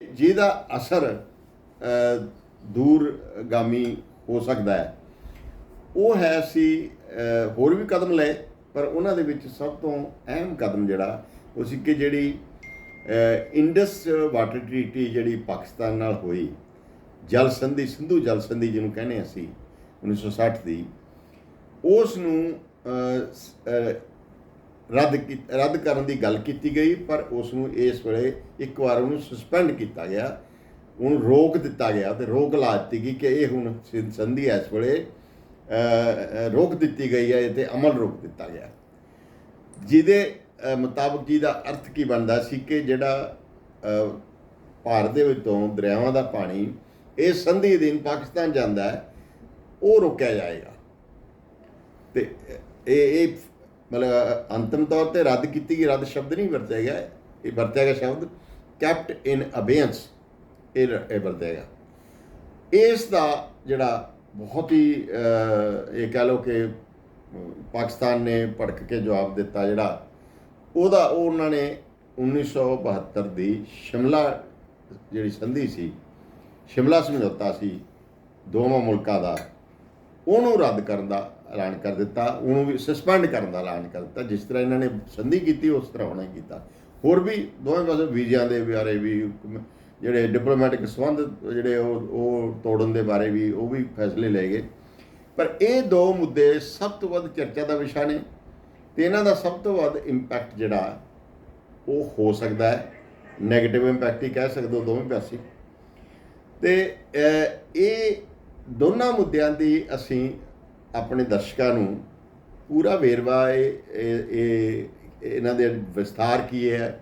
ਜਿਹਦਾ ਅਸਰ ਦੂਰਗਾਮੀ ਹੋ ਸਕਦਾ ਹੈ। ਉਹ ਹੈ ਸੀ ਹੋਰ ਵੀ ਕਦਮ ਲਏ, ਪਰ ਉਹਨਾਂ ਦੇ ਵਿੱਚ ਸਭ ਤੋਂ ਅਹਿਮ ਕਦਮ ਜਿਹੜਾ, ਉਹ ਸੀ ਕਿ ਜਿਹੜੀ ਇੰਡਸ ਵਾਟਰ ਟ੍ਰੀਟੀ ਜਿਹੜੀ ਪਾਕਿਸਤਾਨ ਨਾਲ ਹੋਈ ਜਲ ਸੰਧੀ ਸਿੰਧੂ ਜਲ ਸੰਧੀ ਜਿਹਨੂੰ ਕਹਿੰਦੇ ਅਸੀਂ 1960 ਦੀ, ਉਸ ਨੂੰ ਰੱਦ ਕੀ- ਰੱਦ ਕਰਨ ਦੀ ਗੱਲ ਕੀਤੀ ਗਈ ਪਰ ਉਸ ਨੂੰ ਇਸ ਵੇਲੇ ਇੱਕ ਵਾਰ ਉਹਨੂੰ ਸਸਪੈਂਡ ਕੀਤਾ ਗਿਆ। ਉਹਨੂੰ ਰੋਕ ਦਿੱਤਾ ਗਿਆ ਤੇ ਰੋਕ ਲਾ ਦਿੱਤੀ ਗਈ ਕਿ ਇਹ ਹੁਣ ਸੰਧੀ ਇਸ ਵੇਲੇ ਰੋਕ ਦਿੱਤੀ ਗਈ ਹੈ ਤੇ ਅਮਲ ਰੋਕ ਦਿੱਤਾ ਗਿਆ। ਜਿਹਦੇ ਅ, ਮੁਤਾਬਕ ਜਿਹਦਾ ਅਰਥ ਕੀ ਬਣਦਾ ਸੀ ਕਿ ਜਿਹੜਾ ਭਾਰਤ ਦੇ ਵਿੱਚੋਂ ਦਰਿਆਵਾਂ ਦਾ ਪਾਣੀ ਇਹ ਸੰਧੀ ਅਧੀਨ ਪਾਕਿਸਤਾਨ ਜਾਂਦਾ ਹੈ ਉਹ ਰੋਕਿਆ ਜਾਏਗਾ। ਤੇ ਇਹ ਇਹ ਮਤਲਬ ਅੰਤਮ ਤੌਰ ਤੇ ਰੱਦ ਕੀਤੀ ਗਈ, ਰੱਦ ਸ਼ਬਦ ਨਹੀਂ ਵਰਤਿਆ ਗਿਆ। ਇਹ ਵਰਤਿਆ ਗਿਆ ਸ਼ਬਦ ਕੈਪਟ ਇਨ ਅਬੇਅੰਸ ਇਹ ਇਹ ਵਰਤਿਆ ਗਿਆ। ਇਸ ਦਾ ਜਿਹੜਾ ਬਹੁਤ ਹੀ ਇਹ ਕਹ ਲਓ ਕਿ ਪਾਕਿਸਤਾਨ ਨੇ ਭੜਕ ਕੇ ਜਵਾਬ ਦਿੱਤਾ ਜਿਹੜਾ, ਉਹਦਾ ਉਹ ਉਹਨਾਂ ਨੇ 1972 ਦੀ ਸ਼ਿਮਲਾ ਜਿਹੜੀ ਸੰਧੀ ਸੀ, ਸ਼ਿਮਲਾ ਸਮਝੌਤਾ ਸੀ ਦੋਵਾਂ ਮੁਲਕਾਂ ਦਾ, ਉਹਨੂੰ ਰੱਦ ਕਰਨ ਦਾ ਐਲਾਨ ਕਰ ਦਿੱਤਾ, ਉਹਨੂੰ ਵੀ ਸਸਪੈਂਡ ਕਰਨ ਦਾ ਐਲਾਨ ਕਰ ਦਿੱਤਾ, ਜਿਸ ਤਰ੍ਹਾਂ ਇਹਨਾਂ ਨੇ ਸੰਧੀ ਕੀਤੀ, ਉਸ ਤਰ੍ਹਾਂ ਉਹਨੇ ਕੀਤਾ। ਹੋਰ ਵੀ ਦੋਵੇਂ ਪਾਸੇ ਵੀਜ਼ਿਆਂ ਦੇ ਬਾਰੇ ਵੀ, ਜਿਹੜੇ ਡਿਪਲੋਮੈਟਿਕ ਸੰਬੰਧ ਜਿਹੜੇ ਉਹ ਉਹ ਤੋੜਨ ਦੇ ਬਾਰੇ ਵੀ, ਉਹ ਵੀ ਫੈਸਲੇ ਲਏ ਗਏ। ਪਰ ਇਹ ਦੋ ਮੁੱਦੇ ਸਭ ਤੋਂ ਵੱਧ ਚਰਚਾ ਦਾ ਵਿਸ਼ਾ ਨੇ ਤੇ ਇਹਨਾਂ ਦਾ ਸਭ ਤੋਂ ਵੱਧ ਇੰਪੈਕਟ ਜਿਹੜਾ, ਉਹ ਹੋ ਸਕਦਾ ਹੈ। 네ਗੇਟਿਵ ਇੰਪੈਕਟ ਹੀ ਕਹਿ ਸਕਦੇ ਹੋ ਦੋਵੇਂ ਪਾਸੇ। ਤੇ ਇਹ ਦੋਨਾਂ ਮੁੱਦਿਆਂ ਦੀ ਅਸੀਂ ਆਪਣੇ ਦਰਸ਼ਕਾਂ ਨੂੰ ਪੂਰਾ ਵੇਰਵਾ ਇਹ ਇਹਨਾਂ ਦੇ ਵਿਸਥਾਰ ਕੀ ਹੈ,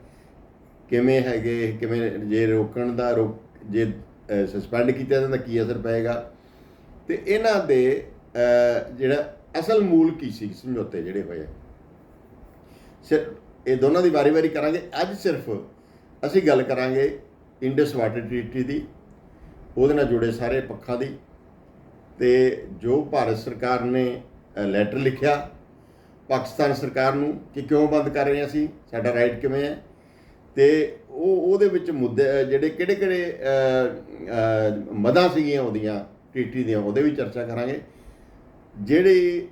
ਕਿਵੇਂ ਹੈਗੇ, ਕਿਵੇਂ ਜੇ ਰੋਕਣ ਦਾ ਰੋਕ ਜੇ ਸਸਪੈਂਡ ਕੀਤਾ ਜਾਂਦਾ, ਕੀ ਅਸਰ ਪਏਗਾ? ਤੇ ਇਹਨਾਂ ਦੇ ਜਿਹੜਾ ਅਸਲ ਮੂਲ ਕੀ ਸੀ, ਸਮਝੌਤੇ ਜਿਹੜੇ ਹੋਏ ਸਿਰਫ ਇਹ ਦੋਨਾਂ ਦੀ ਵਾਰੀ-ਵਾਰੀ ਕਰਾਂਗੇ। ਅੱਜ ਸਿਰਫ ਅਸੀਂ ਗੱਲ ਕਰਾਂਗੇ ਇੰਡਸ ਵਾਟਰ ਟ੍ਰੀਟੀ ਦੀ, ਉਹਦੇ ਨਾਲ ਜੁੜੇ ਸਾਰੇ ਪੱਖਾਂ ਦੀ। ਤੇ ਜੋ ਭਾਰਤ ਸਰਕਾਰ ਨੇ ਲੈਟਰ ਲਿਖਿਆ, ਪਾਕਿਸਤਾਨ ਸਰਕਾਰ ਨੂੰ ਕਿ ਕਿਉਂ ਬੰਦ ਕਰ ਰਹੇ ਹਾਂ ਅਸੀਂ, ਸਾਡਾ ਰਾਈਟ ਕਿਵੇਂ ਹੈ? ਤੇ ਉਹ, ਉਹਦੇ ਵਿੱਚ ਮੁੱਦੇ ਜਿਹੜੇ ਕਿਹੜੇ ਕਿਹੜੇ ਮਦਾਂ ਸੀਗੀਆਂ ਉਹਦੀਆਂ ਟ੍ਰੀਟੀ ਦੀਆਂ, ਉਹਦੇ ਵੀ ਚਰਚਾ ਕਰਾਂਗੇ। ਜਿਹੜੀ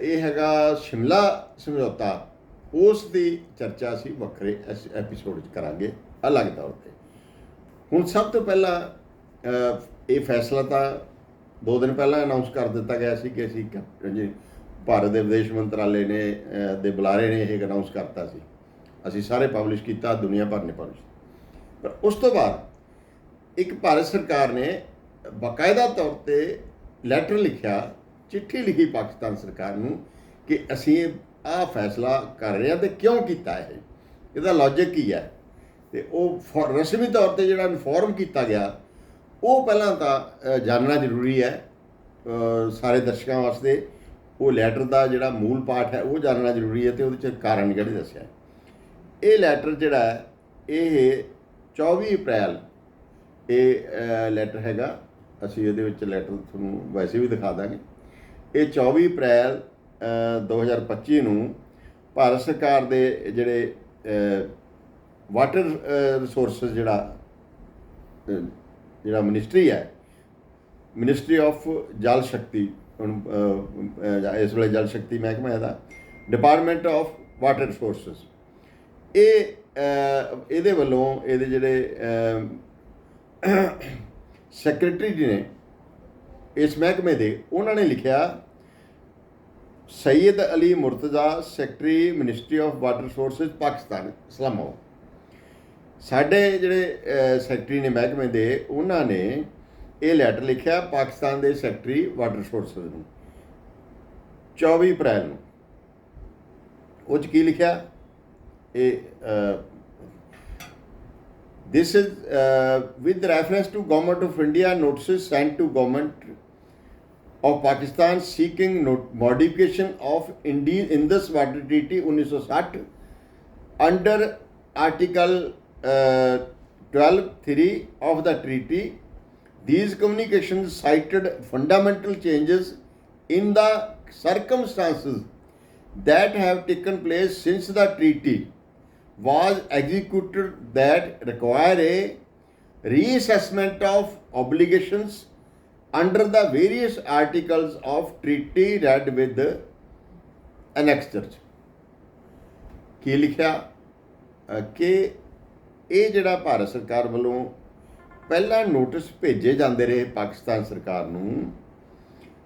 ਇਹ ਹੈਗਾ ਸ਼ਿਮਲਾ ਸਮਝੌਤਾ, ਉਸ ਦੀ ਚਰਚਾ ਅਸੀਂ ਵੱਖਰੇ ਐਪੀਸੋਡ 'ਚ ਕਰਾਂਗੇ, ਅਲੱਗ ਤੌਰ ਤੇ। ਹੁਣ ਸਭ ਤੋਂ ਪਹਿਲਾਂ ਇਹ ਫੈਸਲਾ ਤਾਂ ਦੋ ਦਿਨ ਪਹਿਲਾਂ ਅਨਾਉਂਸ ਕਰ ਦਿੱਤਾ ਗਿਆ ਸੀ ਕਿ ਅਸੀਂ ਕ- ਜੀ ਭਾਰਤ ਦੇ ਵਿਦੇਸ਼ ਮੰਤਰਾਲੇ ਨੇ ਦੇ ਬੁਲਾਰੇ ਨੇ ਇਹ ਅਨਾਉਂਸ ਕਰਤਾ ਸੀ। ਅਸੀਂ ਸਾਰੇ ਪਬਲਿਸ਼ ਕੀਤਾ, ਦੁਨੀਆ ਭਰ ਨੇ ਪਬਲਿਸ਼ ਪਰ ਉਸ ਤੋਂ ਬਾਅਦ ਇੱਕ ਭਾਰਤ ਸਰਕਾਰ ਨੇ ਬਕਾਇਦਾ ਤੌਰ ਤੇ ਲੈਟਰ ਲਿਖਿਆ, ਚਿੱਠੀ ਲਿਖੀ ਪਾਕਿਸਤਾਨ ਸਰਕਾਰ ਨੂੰ ਕਿ ਅਸੀਂ ਆਹ ਫੈਸਲਾ ਕਰ ਰਹੇ ਹਾਂ ਤੇ ਕਿਉਂ ਕੀਤਾ ਇਹ? ਇਹਦਾ ਲੌਜੀਕ ਕੀ ਹੈ? ਤੇ ਉਹ ਫੋ- ਰਸਮੀ ਤੌਰ ਤੇ ਜਿਹੜਾ ਇਨਫੋਰਮ ਕੀਤਾ ਗਿਆ ਉਹ ਪਹਿਲਾਂ ਤਾਂ ਜਾਣਨਾ ਜ਼ਰੂਰੀ ਹੈ ਸਾਰੇ ਦਰਸ਼ਕਾਂ ਵਾਸਤੇ। ਉਹ ਲੈਟਰ ਦਾ ਜਿਹੜਾ ਮੂਲ ਪਾਠ ਹੈ ਉਹ ਜਾਣਨਾ ਜ਼ਰੂਰੀ ਹੈ ਤੇ ਉਹਦੇ ਚ ਕਾਰਨ ਜਿਹੜੇ ਦੱਸਿਆ ਇਹ ਲੈਟਰ ਜਿਹੜਾ ਹੈ ਇਹ 24 ਅਪ੍ਰੈਲ ਇਹ ਲੈਟਰ ਹੈਗਾ। ਅਸੀਂ ਇਹਦੇ ਵਿੱਚ ਲੈਟਰ ਤੁਹਾਨੂੰ ਵੈਸੇ ਵੀ ਦਿਖਾ ਦਾਂਗੇ। ਇਹ 24 ਅਪ੍ਰੈਲ ਅ, 2025 ਨੂੰ ਭਾਰਤ ਸਰਕਾਰ ਦੇ ਜਿਹੜੇ ਵਾਟਰ ਰਿਸੋਰਸਸ ਜਿਹੜਾ ਜਿਹੜਾ ਮਿਨਿਸਟਰੀ ਹੈ ਮਿਨਿਸਟਰੀ ਆਫ ਜਲ ਸ਼ਕਤੀ, ਹੁਣ ਇਸ ਵੇਲੇ ਜਲ ਸ਼ਕਤੀ ਮਹਿਕਮਾ ਦਾ ਡਿਪਾਰਟਮੈਂਟ ਆਫ ਵਾਟਰ ਰਿਸੋਰਸਸ ਇਹ ਇਹਦੇ ਵੱਲੋਂ ਇਹਦੇ ਜਿਹੜੇ ਸੈਕਟਰੀ ਜੀ ਨੇ ਇਸ ਮਹਿਕਮੇ ਦੇ, ਉਹਨਾਂ ਨੇ ਲਿਖਿਆ, Syed Ali Murtaza secretary ministry of water resources Pakistan, Islamabad. ਸਾਡੇ ਜਿਹੜੇ ਅ, ਸੈਕਟਰੀ ਨੇ ਮਹਿਕਮੇ ਦੇ ਉਹਨਾਂ ਨੇ ਇਹ ਲੈਟਰ ਲਿਖਿਆ ਪਾਕਿਸਤਾਨ ਦੇ ਸੈਕਟਰੀ ਵਾਟਰ ਰਿਸੋਰਸਸ ਨੂੰ 24 ਅਪ੍ਰੈਲ ਨੂੰ ਉਹ 'ਚ ਕੀ ਲਿਖਿਆ ਇਹ this is uh, with reference to government of india notices sent to government of pakistan seeking not- modification of Indi- indus water treaty 1960 under article uh, 12.3 of the treaty these communications cited fundamental changes in the circumstances that have taken place since the treaty was executed that require a reassessment of obligations under the various articles of treaty read with the annexures ਕੀ ਲਿਖਿਆ ਅ, ਕਿ ਇਹ ਜਿਹੜਾ ਭਾਰਤ ਸਰਕਾਰ ਵੱਲੋਂ ਪਹਿਲਾਂ notice ਭੇਜੇ ਜਾਂਦੇ ਰਹੇ ਪਾਕਿਸਤਾਨ ਸਰਕਾਰ ਨੂੰ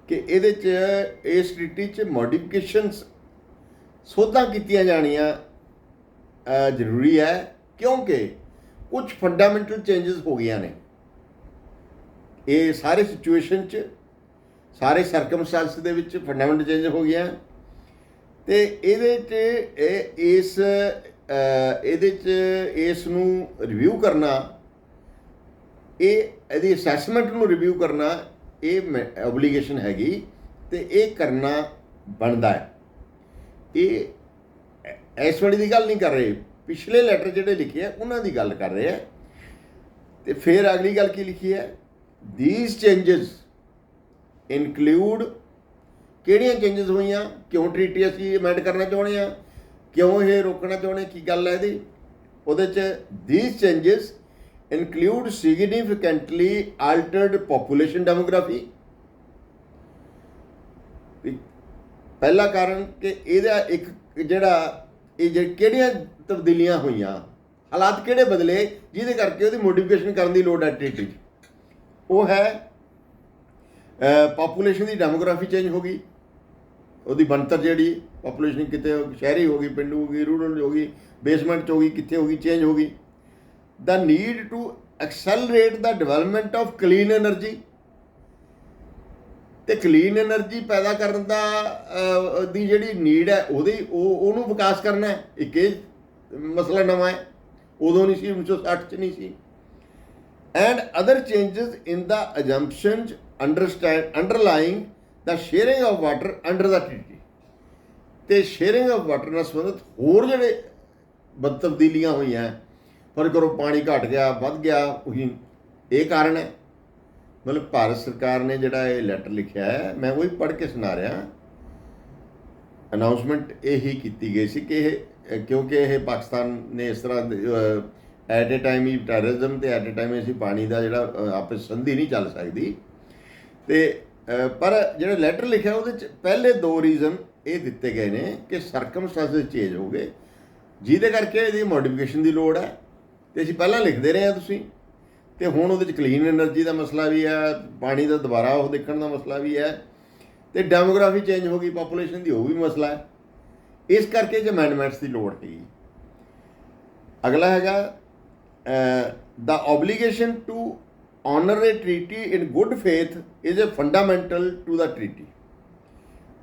ਕਿ ਇਹਦੇ 'ਚ ਇਸ ਟ੍ਰੀਟੀ 'ਚ ਮੋਡੀਫਿਕੇਸ਼ਨਸ ਸੋਧਾਂ ਕੀਤੀਆਂ ਜਾਣੀਆਂ ਜ਼ਰੂਰੀ ਹੈ, ਕਿਉਂਕਿ ਕੁਝ ਫੰਡਾਮੈਂਟਲ ਚੇਂਜਸ ਹੋ ਗਈਆਂ ਨੇ। ਇਹ ਸਾਰੇ ਸਿਚੁਏਸ਼ਨ 'ਚ, ਸਾਰੇ ਸਰਕਮਸਟੈਂਸ ਦੇ ਵਿੱਚ ਫੰਡਾਮੈਂਟਲ ਚੇਂਜ ਹੋ ਗਿਆ ਤੇ ਇਹਦੇ 'ਚ ਇਸ ਇਹਦੇ 'ਚ ਇਸ ਨੂੰ ਰਿਵਿਊ ਕਰਨਾ, ਇਹ ਇਹਦੀ ਅਸੈਸਮੈਂਟ ਨੂੰ ਰਿਵਿਊ ਕਰਨਾ, ਇਹ ਆਬਲੀਗੇਸ਼ਨ ਹੈਗੀ ਤੇ ਇਹ ਕਰਨਾ ਬਣਦਾ ਹੈ। ਇਹ ਇਸ ਵੇਲੇ ਦੀ ਗੱਲ ਨਹੀਂ ਕਰ ਰਹੇ, ਪਿਛਲੇ ਲੈਟਰ ਜਿਹੜੇ ਲਿਖੇ ਆ, ਉਹਨਾਂ ਦੀ ਗੱਲ ਕਰ ਰਹੇ ਆ। ਤੇ ਫਿਰ ਅਗਲੀ ਗੱਲ ਕੀ ਲਿਖੀ ਹੈ? ਥੀਸ ਚੇਂਜਸ ਇਨਕਲੂਡ ਕਿਹੜੀਆਂ ਚੇਂਜਸ ਹੋਈਆਂ, ਕਿਉਂ ਟ੍ਰੀਟੀ ਅਸੀਂ ਅਮੈਂਡ ਕਰਨਾ ਚਾਹੁੰਦੇ ਆ ਕਿਉਂ ਇਹ ਰੋਕਣਾ ਚਾਹੁੰਦੇ? ਕੀ ਗੱਲ ਹੈ ਇਹਦੀ? ਉਹਦੇ ਚ these changes include significantly altered population demography ਪਹਿਲਾ ਕਾਰਨ ਕਿ ਇਹਦਾ ਇੱਕ ਜਿਹੜਾ ਇਹ ਜਿਹੜੀ ਕਿਹੜੀਆਂ ਤਬਦੀਲੀਆਂ ਹੋਈਆਂ, ਹਾਲਾਤ ਕਿਹੜੇ ਬਦਲੇ, ਜਿਹਦੇ ਕਰਕੇ ਉਹਦੀ ਮੋਡੀਫਿਕੇਸ਼ਨ ਕਰਨ ਦੀ ਲੋੜ ਹੈ ਟ੍ਰੀਟੀ 'ਚ ਉਹ ਹੈ ਪੋਪੂਲੇਸ਼ਨ ਦੀ ਡੈਮੋਗ੍ਰਾਫੀ ਚੇਂਜ ਹੋ ਗਈ। ਉਹਦੀ ਬਣਤਰ ਜਿਹੜੀ ਪੋਪੂਲੇਸ਼ਨ ਕਿਤੇ ਸ਼ਹਿਰੀ ਹੋ ਗਈ, ਪਿੰਡੂ ਹੋ ਗਈ ਰੂਰਲ ਹੋ ਗਈ ਬੇਸਮੈਂਟ ਚ ਹੋ ਗਈ, ਕਿੱਥੇ ਹੋ ਗਈ ਚੇਂਜ ਹੋ ਗਈ। The need to accelerate the development of clean energy ਤੇ ਕਲੀਨ એનર્ਜੀ ਪੈਦਾ ਕਰਨ ਦਾ ਦੀ ਜਿਹੜੀ ਨੀਡ ਹੈ, ਉਹਦੀ, ਉਹ, ਉਹਨੂੰ ਵਿਕਾਸ ਕਰਨਾ ਹੈ। ਇੱਕ ਇਹ ਮਸਲਾ ਨਵਾਂ ਹੈ। ਉਦੋਂ ਨਹੀਂ ਸੀ 1960 ਚ ਨਹੀਂ ਸੀ। And other changes in the assumptions understand underlying the sharing of water under the treaty ਤੇ ਸ਼ੇਅਰਿੰਗ ਆਫ ਵਾਟਰ ਨਾਲ ਸੰਬੰਧਿਤ ਹੋਰ ਜਿਹੜੇ ਬਦ ਤਬਦੀਲੀਆਂ ਹੋਈਆਂ, ਪਰ ਕਰੋ ਪਾਣੀ ਘਟ ਗਿਆ, ਵੱਧ ਗਿਆ, ਉਹੀ ਇਹ ਕਾਰਨ ਹੈ। ਮਤਲਬ ਭਾਰਤ ਸਰਕਾਰ ਨੇ ਜਿਹੜਾ ਇਹ ਲੈਟਰ ਲਿਖਿਆ ਹੈ, ਮੈਂ ਉਹੀ ਪੜ੍ਹ ਕੇ ਸੁਣਾ ਰਿਹਾ। ਅਨਾਉਂਸਮੈਂਟ ਇਹੀ ਕੀਤੀ ਗਈ ਸੀ ਕਿ ਇਹ, ਕਿਉਂਕਿ ਇਹ ਪਾਕਿਸਤਾਨ ਨੇ ਇਸ ਤਰ੍ਹਾਂ ਐਟ ਅ ਟਾਈਮ ਹੀ ਟੈਰਰਿਜ਼ਮ ਤੇ ਐਟ ਅ ਟਾਈਮ ਅਸੀਂ ਪਾਣੀ ਦਾ ਜਿਹੜਾ ਆਪਸ ਸੰਧੀ ਨਹੀਂ ਚੱਲ ਸਕਦੀ। ਤੇ ਪਰ ਜਿਹੜਾ ਲੈਟਰ ਲਿਖਿਆ, ਉਹਦੇ ਚ ਪਹਿਲੇ ਦੋ ਰੀਜ਼ਨ ਇਹ ਦਿੱਤੇ ਗਏ ਨੇ ਕਿ ਸਰਕਮਸਟੈਂਸਸ ਚੇਂਜ ਹੋ ਗਏ। ਜਿਹਦੇ ਕਰਕੇ ਇਹਦੀ ਮੋਡੀਫਿਕੇਸ਼ਨ ਦੀ ਲੋੜ ਹੈ। ਤੇ ਅਸੀਂ ਪਹਿਲਾਂ ਲਿਖਦੇ ਰਹੇ ਆ ਤੁਸੀਂ। ਤੇ ਹੁਣ ਉਹਦੇ ਵਿੱਚ ਕਲੀਨ એનર્ਜੀ ਦਾ ਮਸਲਾ ਵੀ ਹੈ, ਪਾਣੀ ਦਾ ਦੁਬਾਰਾ ਉਹ ਦੇਖਣ ਦਾ ਮਸਲਾ ਵੀ ਹੈ। ਤੇ ਡੈਮੋਗ੍ਰਾਫੀ ਚੇਂਜ ਹੋ ਗਈ ਪੋਪੂਲੇਸ਼ਨ ਦੀ ਉਹ ਵੀ ਮਸਲਾ ਹੈ। ਇਸ ਕਰਕੇ ਜੇ ਅਮੈਂਡਮੈਂਟਸ ਦੀ ਲੋੜ ਹੈ ਅਗਲਾ ਹੈਗਾ the obligation to honor a treaty in good faith is a fundamental to the treaty.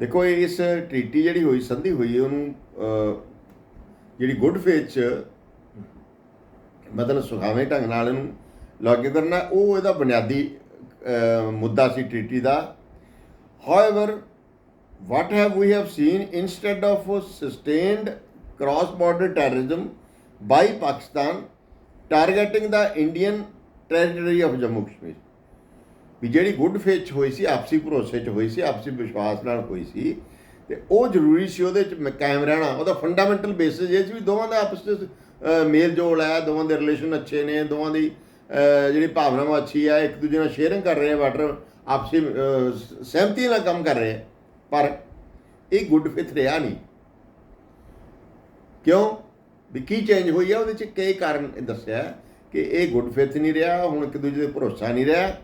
ਦੇਖੋ ਇਹ ਇਸ ਟ੍ਰੀਟੀ ਜਿਹੜੀ ਹੋਈ ਸੰਧੀ ਹੋਈ ਹੈ ਉਹਨੂੰ ਅਹ, ਜਿਹੜੀ ਗੁੱਡ ਫੇਥ ਚ ਮਤਲਬ ਸੁਖਾਵੇਂ ਢੰਗ ਨਾਲ ਇਹਨੂੰ ਲਾਗੂ ਕਰਨਾ ਉਹ ਇਹਦਾ ਬੁਨਿਆਦੀ ਅਹ, ਮੁੱਦਾ ਸੀ ਟ੍ਰੀਟੀ ਦਾ however what have we have seen instead of sustained cross border terrorism by pakistan targeting the indian territory of jammu kashmir ਵੀ ਜਿਹੜੀ ਗੁੱਡ ਫੇਥ 'ਚ ਹੋਈ ਸੀ, ਆਪਸੀ ਭਰੋਸੇ 'ਚ ਹੋਈ ਸੀ, ਆਪਸੀ ਵਿਸ਼ਵਾਸ ਨਾਲ ਹੋਈ ਸੀ, ਤੇ ਉਹ ਜ਼ਰੂਰੀ ਸੀ ਉਹਦੇ 'ਚ ਮ- ਕਾਇਮ ਰਹਿਣਾ। ਉਹਦਾ ਫੰਡਾਮੈਂਟਲ ਬੇਸਿਸ ਇਹ ਸੀ ਵੀ ਦੋਵਾਂ ਦਾ ਆਪਸ 'ਚ ਮੇਲ ਜੋਲ ਹੈ, ਦੋਵਾਂ ਦੇ ਰਿਲੇਸ਼ਨ ਅੱਛੇ ਨੇ, ਦੋਵਾਂ ਦੀ ਜਿਹੜੀ ਭਾਵਨਾਵਾਂ ਅੱਛੀ ਹੈ ਇੱਕ ਦੂਜੇ ਨਾਲ ਸ਼ੇਅਰਿੰਗ ਕਰ ਰਹੇ ਆ ਵਾਟਰ ਆਪਸੀ ਸਹਿਮਤੀ ਨਾਲ ਕੰਮ ਕਰ ਰਹੇ ਆ। ਪਰ ਇਹ ਗੁੱਡ ਫੇਥ ਰਿਹਾ ਨਹੀਂ। ਕਿਉਂ? ਵੀ ਕੀ ਚੇਂਜ ਹੋਈ ਆ? ਉਹਦੇ ਚ ਕਈ ਕਾਰਨ ਦੱਸਿਆ ਕਿ ਇਹ ਗੁੱਡ ਫੇਥ ਨਹੀਂ ਰਿਹਾ, ਹੁਣ ਇੱਕ ਦੂਜੇ ਤੇ ਭਰੋਸਾ ਨਹੀਂ ਰਿਹਾ।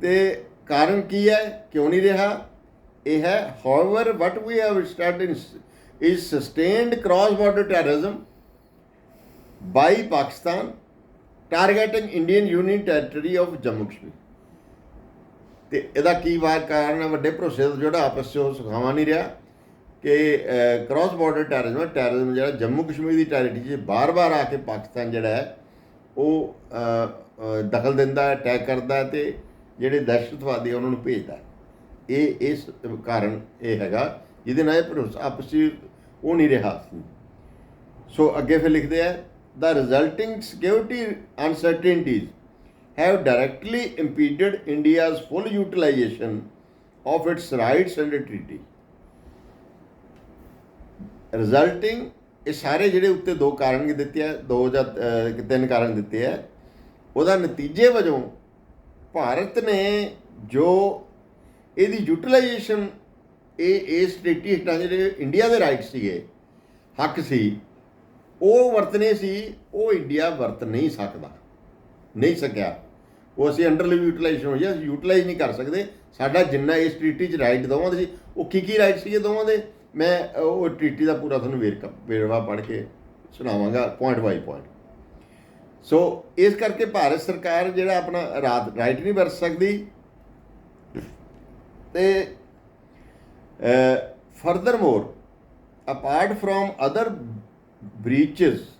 ਤੇ ਕਾਰਨ ਕੀ ਹੈ? ਕਿਉਂ ਨਹੀਂ ਰਿਹਾ? ਇਹ ਹੈ however what we have started is sustained cross border terrorism by Pakistan targeting Indian union territory of Jammu Kashmir ਤੇ ਇਹਦਾ ਕੀ ਵਾਰ ਕਾਰਨ ਹੈ? ਵੱਡੇ ਭਰੋਸੇ ਦਾ ਜਿਹੜਾ ਆਪਸ 'ਚ ਉਹ ਸੁਖਾਵਾ ਨਹੀਂ ਰਿਹਾ ਕਿ ਕ੍ਰਾਸ ਬਾਰਡਰ ਟੈਰਰਿਜ਼ਮ ਟੈਰਰਿਜ਼ਮ ਜਿਹੜਾ ਜੰਮੂ ਕਸ਼ਮੀਰ ਦੀ ਟੈਰੀਟਰੀ 'ਚ ਬਾਰ-ਬਾਰ ਆ ਕੇ ਪਾਕਿਸਤਾਨ ਜਿਹੜਾ ਹੈ, ਉਹ ਦਖਲ ਦਿੰਦਾ ਹੈ ਅਟੈਕ ਕਰਦਾ ਹੈ ਤੇ ਜਿਹੜੇ ਦਹਿਸ਼ਤਵਾਦੀ ਉਹਨਾਂ ਨੂੰ ਭੇਜਦਾ ਇਹ ਇਸ ਕਾਰਨ ਇਹ ਹੈਗਾ ਜਿਹਦੇ ਨਾਲ ਇਹ ਭਰੋਸਾ ਆਪਸੀ ਉਹ ਨਹੀਂ ਰਿਹਾ ਸੋ ਅੱਗੇ ਫਿਰ ਲਿਖਦੇ ਆ the resulting security uncertainties have directly impeded India's full utilization of its rights under treaty. resulting ਇਹ ਸਾਰੇ ਜਿਹੜੇ ਉੱਤੇ ਦੋ ਕਾਰਨ ਦਿੱਤੇ ਆ ਦੋ ਜਾਂ ਤਿੰਨ ਕਾਰਨ ਦਿੱਤੇ ਆ ਉਹਦਾ ਨਤੀਜੇ ਵਜੋਂ ਭਾਰਤ ਨੇ ਜੋ ਇਹਦੀ ਯੂਟਿਲਾਈਜੇਸ਼ਨ ਇਹ ਇਸ ਟ੍ਰੀਟੀ ਹੇਠਾਂ ਜਿਹੜੇ ਇੰਡੀਆ ਦੇ ਰਾਈਟ ਸੀਗੇ, ਹੱਕ ਸੀ, ਉਹ ਵਰਤਨੇ ਸੀ, ਉਹ ਇੰਡੀਆ ਵਰਤ ਨਹੀਂ ਸਕਦਾ, ਨਹੀਂ ਸਕਿਆ। ਉਹ ਅਸੀਂ ਅੰਡਰ ਯੂਟਿਲਾਈਜੇਸ਼ਨ ਹੋ ਗਿਆ ਯੂਟਿਲਾਈਜ਼ ਨਹੀਂ ਕਰ ਸਕਦੇ। ਸਾਡਾ ਜਿੰਨਾ ਇਸ ਟ੍ਰੀਟੀ 'ਚ ਰਾਈਟ ਦੋਵਾਂ ਦੇ ਸੀ, ਉਹ ਕੀ ਕੀ ਰਾਈਟ ਸੀਗੇ ਦੋਵਾਂ ਦੇ? ਮੈਂ ਉਹ ਟ੍ਰੀਟੀ ਦਾ ਪੂਰਾ ਤੁਹਾਨੂੰ ਵੇਰਕਾ, ਵੇਰਵਾ ਪੜ੍ਹ ਕੇ ਸੁਣਾਵਾਂਗਾ ਪੁਆਇੰਟ ਬਾਈ ਪੁਆਇੰਟ ਸੋ ਇਸ ਕਰਕੇ ਭਾਰਤ ਸਰਕਾਰ ਜਿਹੜਾ ਆਪਣਾ ਰਾਤ ਰਾਈਟ ਨਹੀਂ ਵਰਤ ਸਕਦੀ ਤੇ furthermore apart from other breaches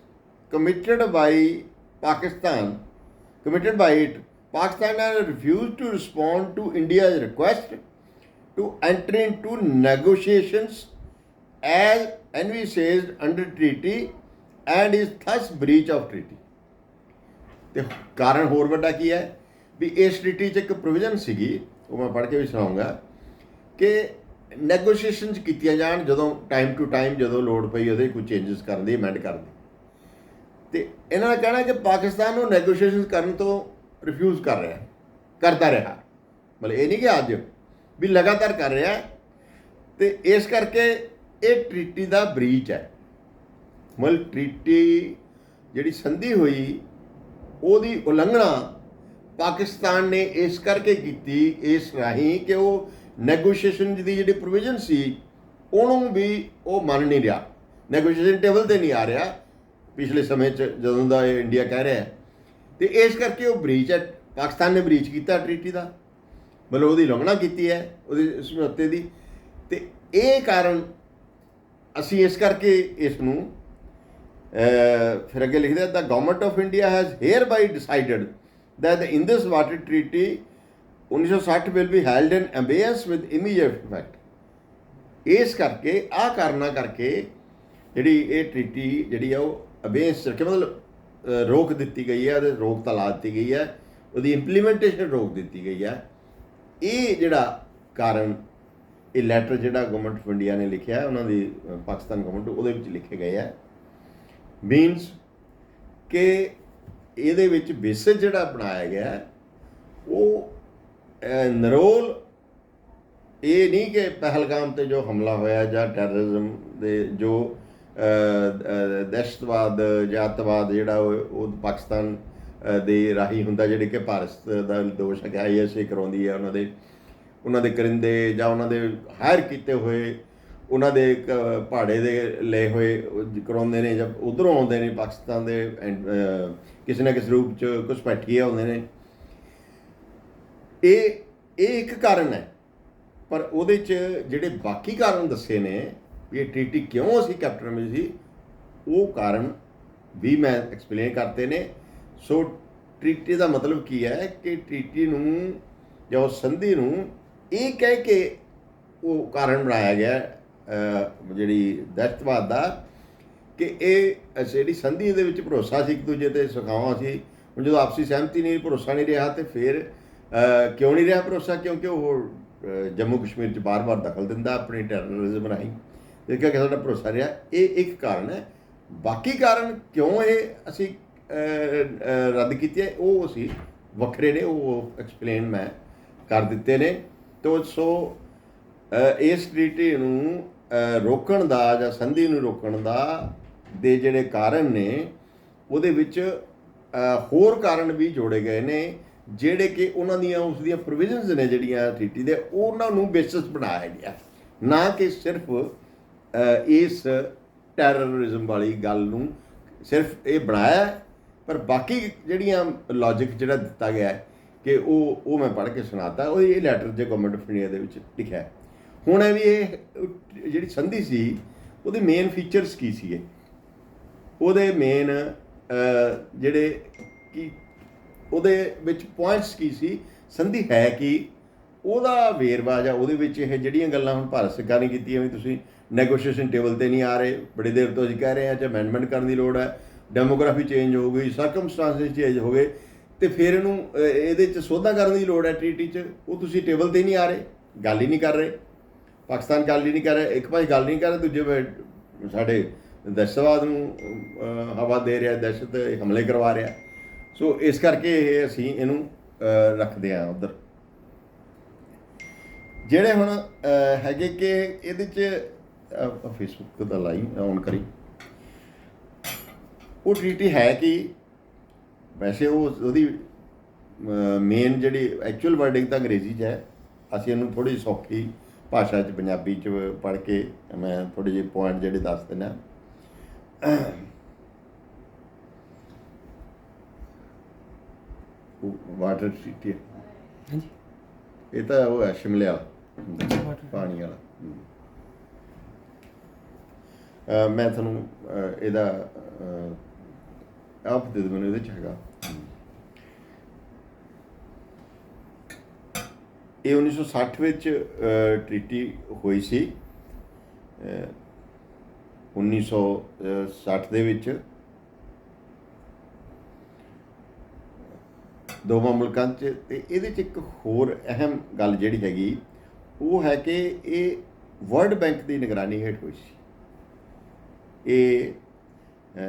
committed by Pakistan committed by it Pakistan has refused to respond to India's request to enter into negotiations as envisaged under treaty and is thus breach of treaty ਤੇ ਕਾਰਨ ਹੋਰ ਵੱਡਾ ਕੀ ਹੈ? ਵੀ ਇਸ treaty 'ਚ ਇੱਕ provision ਸੀਗੀ, ਉਹ ਮੈਂ ਪੜ੍ਹ ਕੇ ਵੀ ਸੁਣਾਉਂਗਾ, ਕਿ ਨੈਗੋਸ਼ੀਏਸ਼ਨਸ ਕੀਤੀਆਂ ਜਾਣ ਜਦੋਂ ਟਾਈਮ ਟੂ ਟਾਈਮ ਜਦੋਂ ਲੋੜ ਪਈ ਉਹਦੇ ਕੋਈ ਚੇਂਜਸ ਕਰਨ ਦੀ ਅਮੈਂਡ ਕਰਨ ਦੀ। ਤੇ ਇਹਨਾਂ ਦਾ ਕਹਿਣਾ ਕਿ ਪਾਕਿਸਤਾਨ ਨੂੰ ਨੈਗੋਸ਼ੀਏਸ਼ਨਸ ਕਰਨ ਤੋਂ ਰਿਫਿਊਜ਼ ਕਰ ਰਿਹਾ, ਕਰਦਾ ਰਿਹਾ। ਮਤਲਬ ਇਹ ਨਹੀਂ ਕਿ ਅੱਜ, ਵੀ ਲਗਾਤਾਰ ਕਰ ਰਿਹਾ। ਹੈ ਤੇ ਇਸ ਕਰਕੇ ਇਹ ਟ੍ਰੀਟੀ ਦਾ ਬ੍ਰੀਚ ਹੈ। ਮਤਲਬ ਟ੍ਰੀਟੀ ਜਿਹੜੀ ਸੰਧੀ ਹੋਈ ਉਹਦੀ ਉਲੰਘਣਾ ਪਾਕਿਸਤਾਨ ਨੇ ਇਸ ਕਰਕੇ ਕੀਤੀ, ਇਸ ਰਾਹੀਂ ਕਿ ਉਹ ਨੈਗੋਸ਼ੀਏਸ਼ਨ ਦੀ ਜਿਹੜੀ ਪ੍ਰੋਵੀਜ਼ਨ ਸੀ, ਉਹਨੂੰ ਵੀ ਉਹ ਮੰਨ ਨਹੀਂ ਰਿਹਾ। ਨੈਗੋਸ਼ੀਏਸ਼ਨ ਟੇਬਲ ਤੇ ਨਹੀਂ ਆ ਰਿਹਾ ਪਿਛਲੇ ਸਮੇਂ 'ਚ ਜਦੋਂ ਦਾ ਇਹ ਇੰਡੀਆ ਕਹਿ ਰਿਹਾ ਹੈ। ਤੇ ਇਸ ਕਰਕੇ ਉਹ ਬ੍ਰੀਚ ਹੈ। ਪਾਕਿਸਤਾਨ ਨੇ ਬ੍ਰੀਚ ਕੀਤਾ ਟ੍ਰੀਟੀ ਦਾ। ਮਤਲਬ ਉਹਦੀ ਉਲੰਘਣਾ ਕੀਤੀ ਹੈ, ਉਹਦੇ ਸਮਝੌਤੇ ਦੀ। ਤੇ ਇਹ ਕਾਰਨ ਅਸੀਂ ਇਸ ਕਰਕੇ ਇਸ ਨੂੰ ਫਿਰ ਅੱਗੇ ਲਿਖਦੇ the government of India has hereby decided that in this water treaty 1960 will be held in abeyance with immediate effect. ਇਸ ਕਰਕੇ ਆ ਕਾਰਨਾ ਕਰਕੇ ਜਿਹੜੀ ਇਹ ਟ੍ਰੀਟੀ ਜਿਹੜੀ ਆ, ਉਹ ਅਬੇਸ ਰੱਖੇ, ਮਤਲਬ ਰੋਕ ਦਿੱਤੀ ਗਈ ਹੈ ਉਹਦੇ ਰੋਕ ਤਾ ਲਾ ਦਿੱਤੀ ਗਈ ਹੈ ਉਹਦੀ ਇੰਪਲੀਮੈਂਟੇਸ਼ਨ ਰੋਕ ਦਿੱਤੀ ਗਈ ਹੈ ਇਹ ਜਿਹੜਾ ਕਾਰਨ, ਇਹ ਲੈਟਰ ਜਿਹੜਾ ਗਵਰਨਮੈਂਟ ਆਫ ਇੰਡੀਆ ਨੇ ਲਿਖਿਆ, ਉਹਨਾਂ ਦੀ ਪਾਕਿਸਤਾਨ ਗਵਰਨਮੈਂਟ ਉਹਦੇ ਵਿੱਚ ਲਿਖੇ ਗਏ ਹੈ ਮੀਨਸ ਕਿ ਇਹਦੇ ਵਿੱਚ ਬੇਸਿਸ ਜਿਹੜਾ ਬਣਾਇਆ ਗਿਆ ਉਹ ਨਰੋਲ ਇਹ ਨਹੀਂ ਕਿ ਪਹਿਲਗਾਮ ਤੇ ਜੋ ਹਮਲਾ ਹੋਇਆ ਜਾਂ ਟੈਰਰਿਜ਼ਮ ਦੇ ਜੋ ਦਹਿਸ਼ਤਵਾਦ ਜਾਂ ਅੱਤਵਾਦ ਜਿਹੜਾ ਉਹ ਪਾਕਿਸਤਾਨ ਦੇ ਰਾਹੀਂ ਹੁੰਦਾ, ਜਿਹੜੇ ਕਿ ਭਾਰਤ ਦਾ ਦੋਸ਼ ਹੈ ਆਈਐਸਏ ਕਰਾਉਂਦੀ ਹੈ, ਉਹਨਾਂ ਦੇ ਉਹਨਾਂ ਦੇ ਕਰਿੰਦੇ ਜਾਂ ਉਹਨਾਂ ਦੇ ਹਾਇਰ ਕੀਤੇ ਹੋਏ ਉਹਨਾਂ ਦੇ ਇੱਕ ਪਹਾੜੇ ਦੇ ਲਏ ਹੋਏ ਉਹ ਕਰਾਉਂਦੇ ਨੇ ਜਾਂ ਉਧਰੋਂ ਆਉਂਦੇ ਨੇ, ਪਾਕਿਸਤਾਨ ਦੇ ਕਿਸੇ ਨਾ ਕਿਸੇ ਰੂਪ ਚ ਘੁਸਪੈਠੀਏ ਆਉਂਦੇ ਨੇ। ਇਹ ਇਹ ਇੱਕ ਕਾਰਨ ਹੈ। ਪਰ ਉਹਦੇ ਚ ਜਿਹੜੇ ਬਾਕੀ ਕਾਰਨ ਦੱਸੇ ਨੇ ਵੀ ਇਹ ਟ੍ਰੀਟੀ ਕਿਉਂ ਅਸੀਂ ਕੈਪਟਨ ਵਿੱਚ ਸੀ, ਉਹ ਕਾਰਨ ਵੀ ਮੈਂ ਐਕਸਪਲੇਨ ਕਰਤੇ ਨੇ। ਸੋ ਟ੍ਰੀਟੀ ਦਾ ਮਤਲਬ ਕੀ ਹੈ ਕਿ ਟ੍ਰੀਟੀ ਨੂੰ ਜਾਂ ਉਸ ਸੰਧੀ ਨੂੰ ਇਹ ਕਹਿ ਕੇ ਉਹ ਕਾਰਨ ਬਣਾਇਆ ਗਿਆ ਜਿਹੜੀ ਦਹਿਸ਼ਤਵਾਦ ਦਾ, ਕਿ ਇਹ ਜਿਹੜੀ ਸੰਧੀ ਦੇ ਵਿੱਚ ਭਰੋਸਾ ਸੀ ਇੱਕ ਦੂਜੇ ਤੇ ਸਿਖਾਵਾਂ ਸੀ, ਹੁਣ ਜਦੋਂ ਆਪਸੀ ਸਹਿਮਤੀ ਨਹੀਂ, ਭਰੋਸਾ ਨਹੀਂ ਰਿਹਾ ਤੇ ਫਿਰ ਕਿਉਂ ਨਹੀਂ ਰਿਹਾ ਭਰੋਸਾ? ਕਿਉਂਕਿ ਉਹ ਜੰਮੂ ਕਸ਼ਮੀਰ 'ਚ ਬਾਰ-ਬਾਰ ਦਖਲ ਦਿੰਦਾ, ਆਪਣੀ ਟੈਰਰਿਜ਼ਮ ਰਾਹੀਂ। ਇਹ ਕਿ ਸਾਡਾ ਭਰੋਸਾ ਰਿਹਾ, ਇਹ ਇੱਕ ਕਾਰਨ ਹੈ। ਬਾਕੀ ਕਾਰਨ ਕਿਉਂ ਇਹ ਅਸੀਂ ਰੱਦ ਕੀਤੀ ਹੈ ਉਹ ਅਸੀਂ ਵੱਖਰੇ ਨੇ, ਉਹ ਐਕਸਪਲੇਨ ਮੈਂ ਕਰ ਦਿੱਤੇ ਨੇ। ਤੋ, ਸੋ ਇਸ ਟ੍ਰੀਟੀ ਨੂੰ ਰੋਕਣ ਦਾ ਜਾਂ ਸੰਧੀ ਨੂੰ ਰੋਕਣ ਦਾ ਦੇ ਜਿਹੜੇ ਕਾਰਨ ਨੇ, ਉਹਦੇ ਵਿੱਚ ਹੋਰ ਕਾਰਨ ਵੀ ਜੋੜੇ ਗਏ ਨੇ, ਜਿਹੜੇ ਕਿ ਉਹਨਾਂ ਦੀਆਂ, ਉਸ ਦੀਆਂ ਪ੍ਰੋਵੀਜ਼ਨਸ ਨੇ ਜਿਹੜੀਆਂ ਟ੍ਰੀਟੀ ਦੇ, ਉਹਨਾਂ ਨੂੰ ਬੇਸਿਸ ਬਣਾਇਆ ਗਿਆ। ਨਾ ਕਿ ਸਿਰਫ ਇਸ ਟੈਰਰਿਜ਼ਮ ਵਾਲੀ ਗੱਲ ਨੂੰ ਸਿਰਫ ਇਹ ਬਣਾਇਆ, ਪਰ ਬਾਕੀ ਜਿਹੜੀਆਂ ਲੌਜੀਕ ਜਿਹੜਾ ਦਿੱਤਾ ਗਿਆ ਹੈ, ਕਿ ਉਹ ਉਹ ਮੈਂ ਪੜ੍ਹ ਕੇ ਸੁਣਾਤਾ, ਉਹ ਇਹ ਲੈਟਰ ਜੇ ਗਵਰਨਮੈਂਟ ਆਫ ਇੰਡੀਆ ਦੇ ਵਿੱਚ ਲਿਖਿਆ ਹੈ। ਹੁਣ ਇਹ ਵੀ ਇਹ, ਜਿਹੜੀ ਸੰਧੀ ਸੀ, ਉਹਦੇ ਮੇਨ ਫੀਚਰਸ ਕੀ ਸੀਗੇ? ਉਹਦੇ ਮੇਨ ਜਿਹੜੇ ਕੀ, ਉਹਦੇ ਵਿੱਚ ਪੁਆਇੰਟਸ ਕੀ ਸੀ? ਸੰਧੀ ਹੈ ਕਿ? ਉਹਦਾ ਵੇਰਵਾ ਜਾਂ ਉਹਦੇ ਵਿੱਚ ਇਹ ਜਿਹੜੀਆਂ ਗੱਲਾਂ ਹੁਣ ਭਾਰਤ ਸਰਕਾਰ ਨੇ ਕੀਤੀਆਂ, ਵੀ ਤੁਸੀਂ ਨੈਗੋਸ਼ੀਏਸ਼ਨ ਟੇਬਲ ਤੇ ਨਹੀਂ ਆ ਰਹੇ, ਬੜੀ ਦੇਰ ਤੋਂ ਅਸੀਂ ਕਹਿ ਰਹੇ ਹਾਂ ਕਿ ਅਮੈਂਡਮੈਂਟ ਕਰਨ ਦੀ ਲੋੜ ਹੈ ਡੈਮੋਗ੍ਰਾਫੀ ਚੇਂਜ ਹੋ ਗਈ ਸਰਕਮਸਟੈਂਸਸ ਚੇਂਜ ਹੋ ਗਏ ਤੇ ਫਿਰ ਇਹਨੂੰ ਇਹਦੇ ਚ ਸੋਧਾ ਕਰਨ ਦੀ ਲੋੜ ਹੈ ਟ੍ਰੀਟੀ ਚ, ਉਹ ਤੁਸੀਂ ਟੇਬਲ ਤੇ ਨਹੀਂ ਆ ਰਹੇ, ਗੱਲ ਹੀ ਨਹੀਂ ਕਰ ਰਹੇ। ਪਾਕਿਸਤਾਨ ਗੱਲ ਹੀ ਨਹੀਂ ਕਰ ਰਿਹਾ, ਇੱਕ ਪਾਸੇ ਗੱਲ ਨਹੀਂ ਕਰ ਰਿਹਾ, ਦੂਜੇ ਪਾਸੇ ਸਾਡੇ ਦਹਿਸ਼ਤਵਾਦ ਨੂੰ ਹਵਾ ਦੇ ਰਿਹਾ, ਦਹਿਸ਼ਤ ਹਮਲੇ ਕਰਵਾ ਰਿਹਾ। ਸੋ ਇਸ ਕਰਕੇ ਇਹ ਅਸੀਂ ਇਹਨੂੰ ਰੱਖਦੇ ਆ ਉਧਰ। ਜਿਹੜੇ ਹੁਣ ਹੈਗੇ ਕਿ ਇਹਦੇ ਚ ਫੇਸਬੁੱਕ ਦਾ ਲਾਈਵ ਔਨ ਕਰੀ। ਉਹ ਟ੍ਰੀਟੀ ਹੈ ਕਿ? ਵੈਸੇ ਉਹ ਉਹਦੀ ਮੇਨ ਜਿਹੜੀ ਐਕਚੁਅਲ ਵਰਡਿੰਗ ਤਾਂ ਅੰਗਰੇਜ਼ੀ 'ਚ ਹੈ। ਅਸੀਂ ਇਹਨੂੰ ਥੋੜੀ ਸੌਖੀ ਭਾਸ਼ਾ 'ਚ ਪੰਜਾਬੀ 'ਚ ਪੜ੍ਹ ਕੇ ਮੈਂ ਥੋੜੇ ਜਿਹੇ ਪੁਆਇੰਟ ਜਿਹੜੇ ਦੱਸ ਦਿੰਦਾ। ਵਾਟਰ ਟ੍ਰੀਟੀ ਹਾਂਜੀ। ਇਹ ਤਾਂ ਉਹ ਹੈ ਸ਼ਿਮਲੇ ਵਾਲਾ. ਪਾਣੀ ਵਾਲਾ। ਮੈਂ ਤੁਹਾਨੂੰ ਇਹਦਾ ਆਪ ਦੇ ਦਿਓ ਮੈਨੂੰ ਇਹਦੇ ਚ ਹੈਗਾ। ਇਹ 1960 ਵਿੱਚ ਟ੍ਰੀਟੀ ਹੋਈ ਸੀ। ਅਹ 1960 ਦੇ ਵਿੱਚ ਦੋਵਾਂ ਮੁਲਕਾਂ 'ਚ, ਤੇ ਇਹਦੇ 'ਚ ਇੱਕ ਹੋਰ ਅਹਿਮ ਗੱਲ ਜਿਹੜੀ ਹੈਗੀ, ਉਹ ਹੈ ਕਿ ਇਹ ਵਰਲਡ ਬੈਂਕ ਦੀ ਨਿਗਰਾਨੀ ਹੇਠ ਹੋਈ ਸੀ। ਇਹ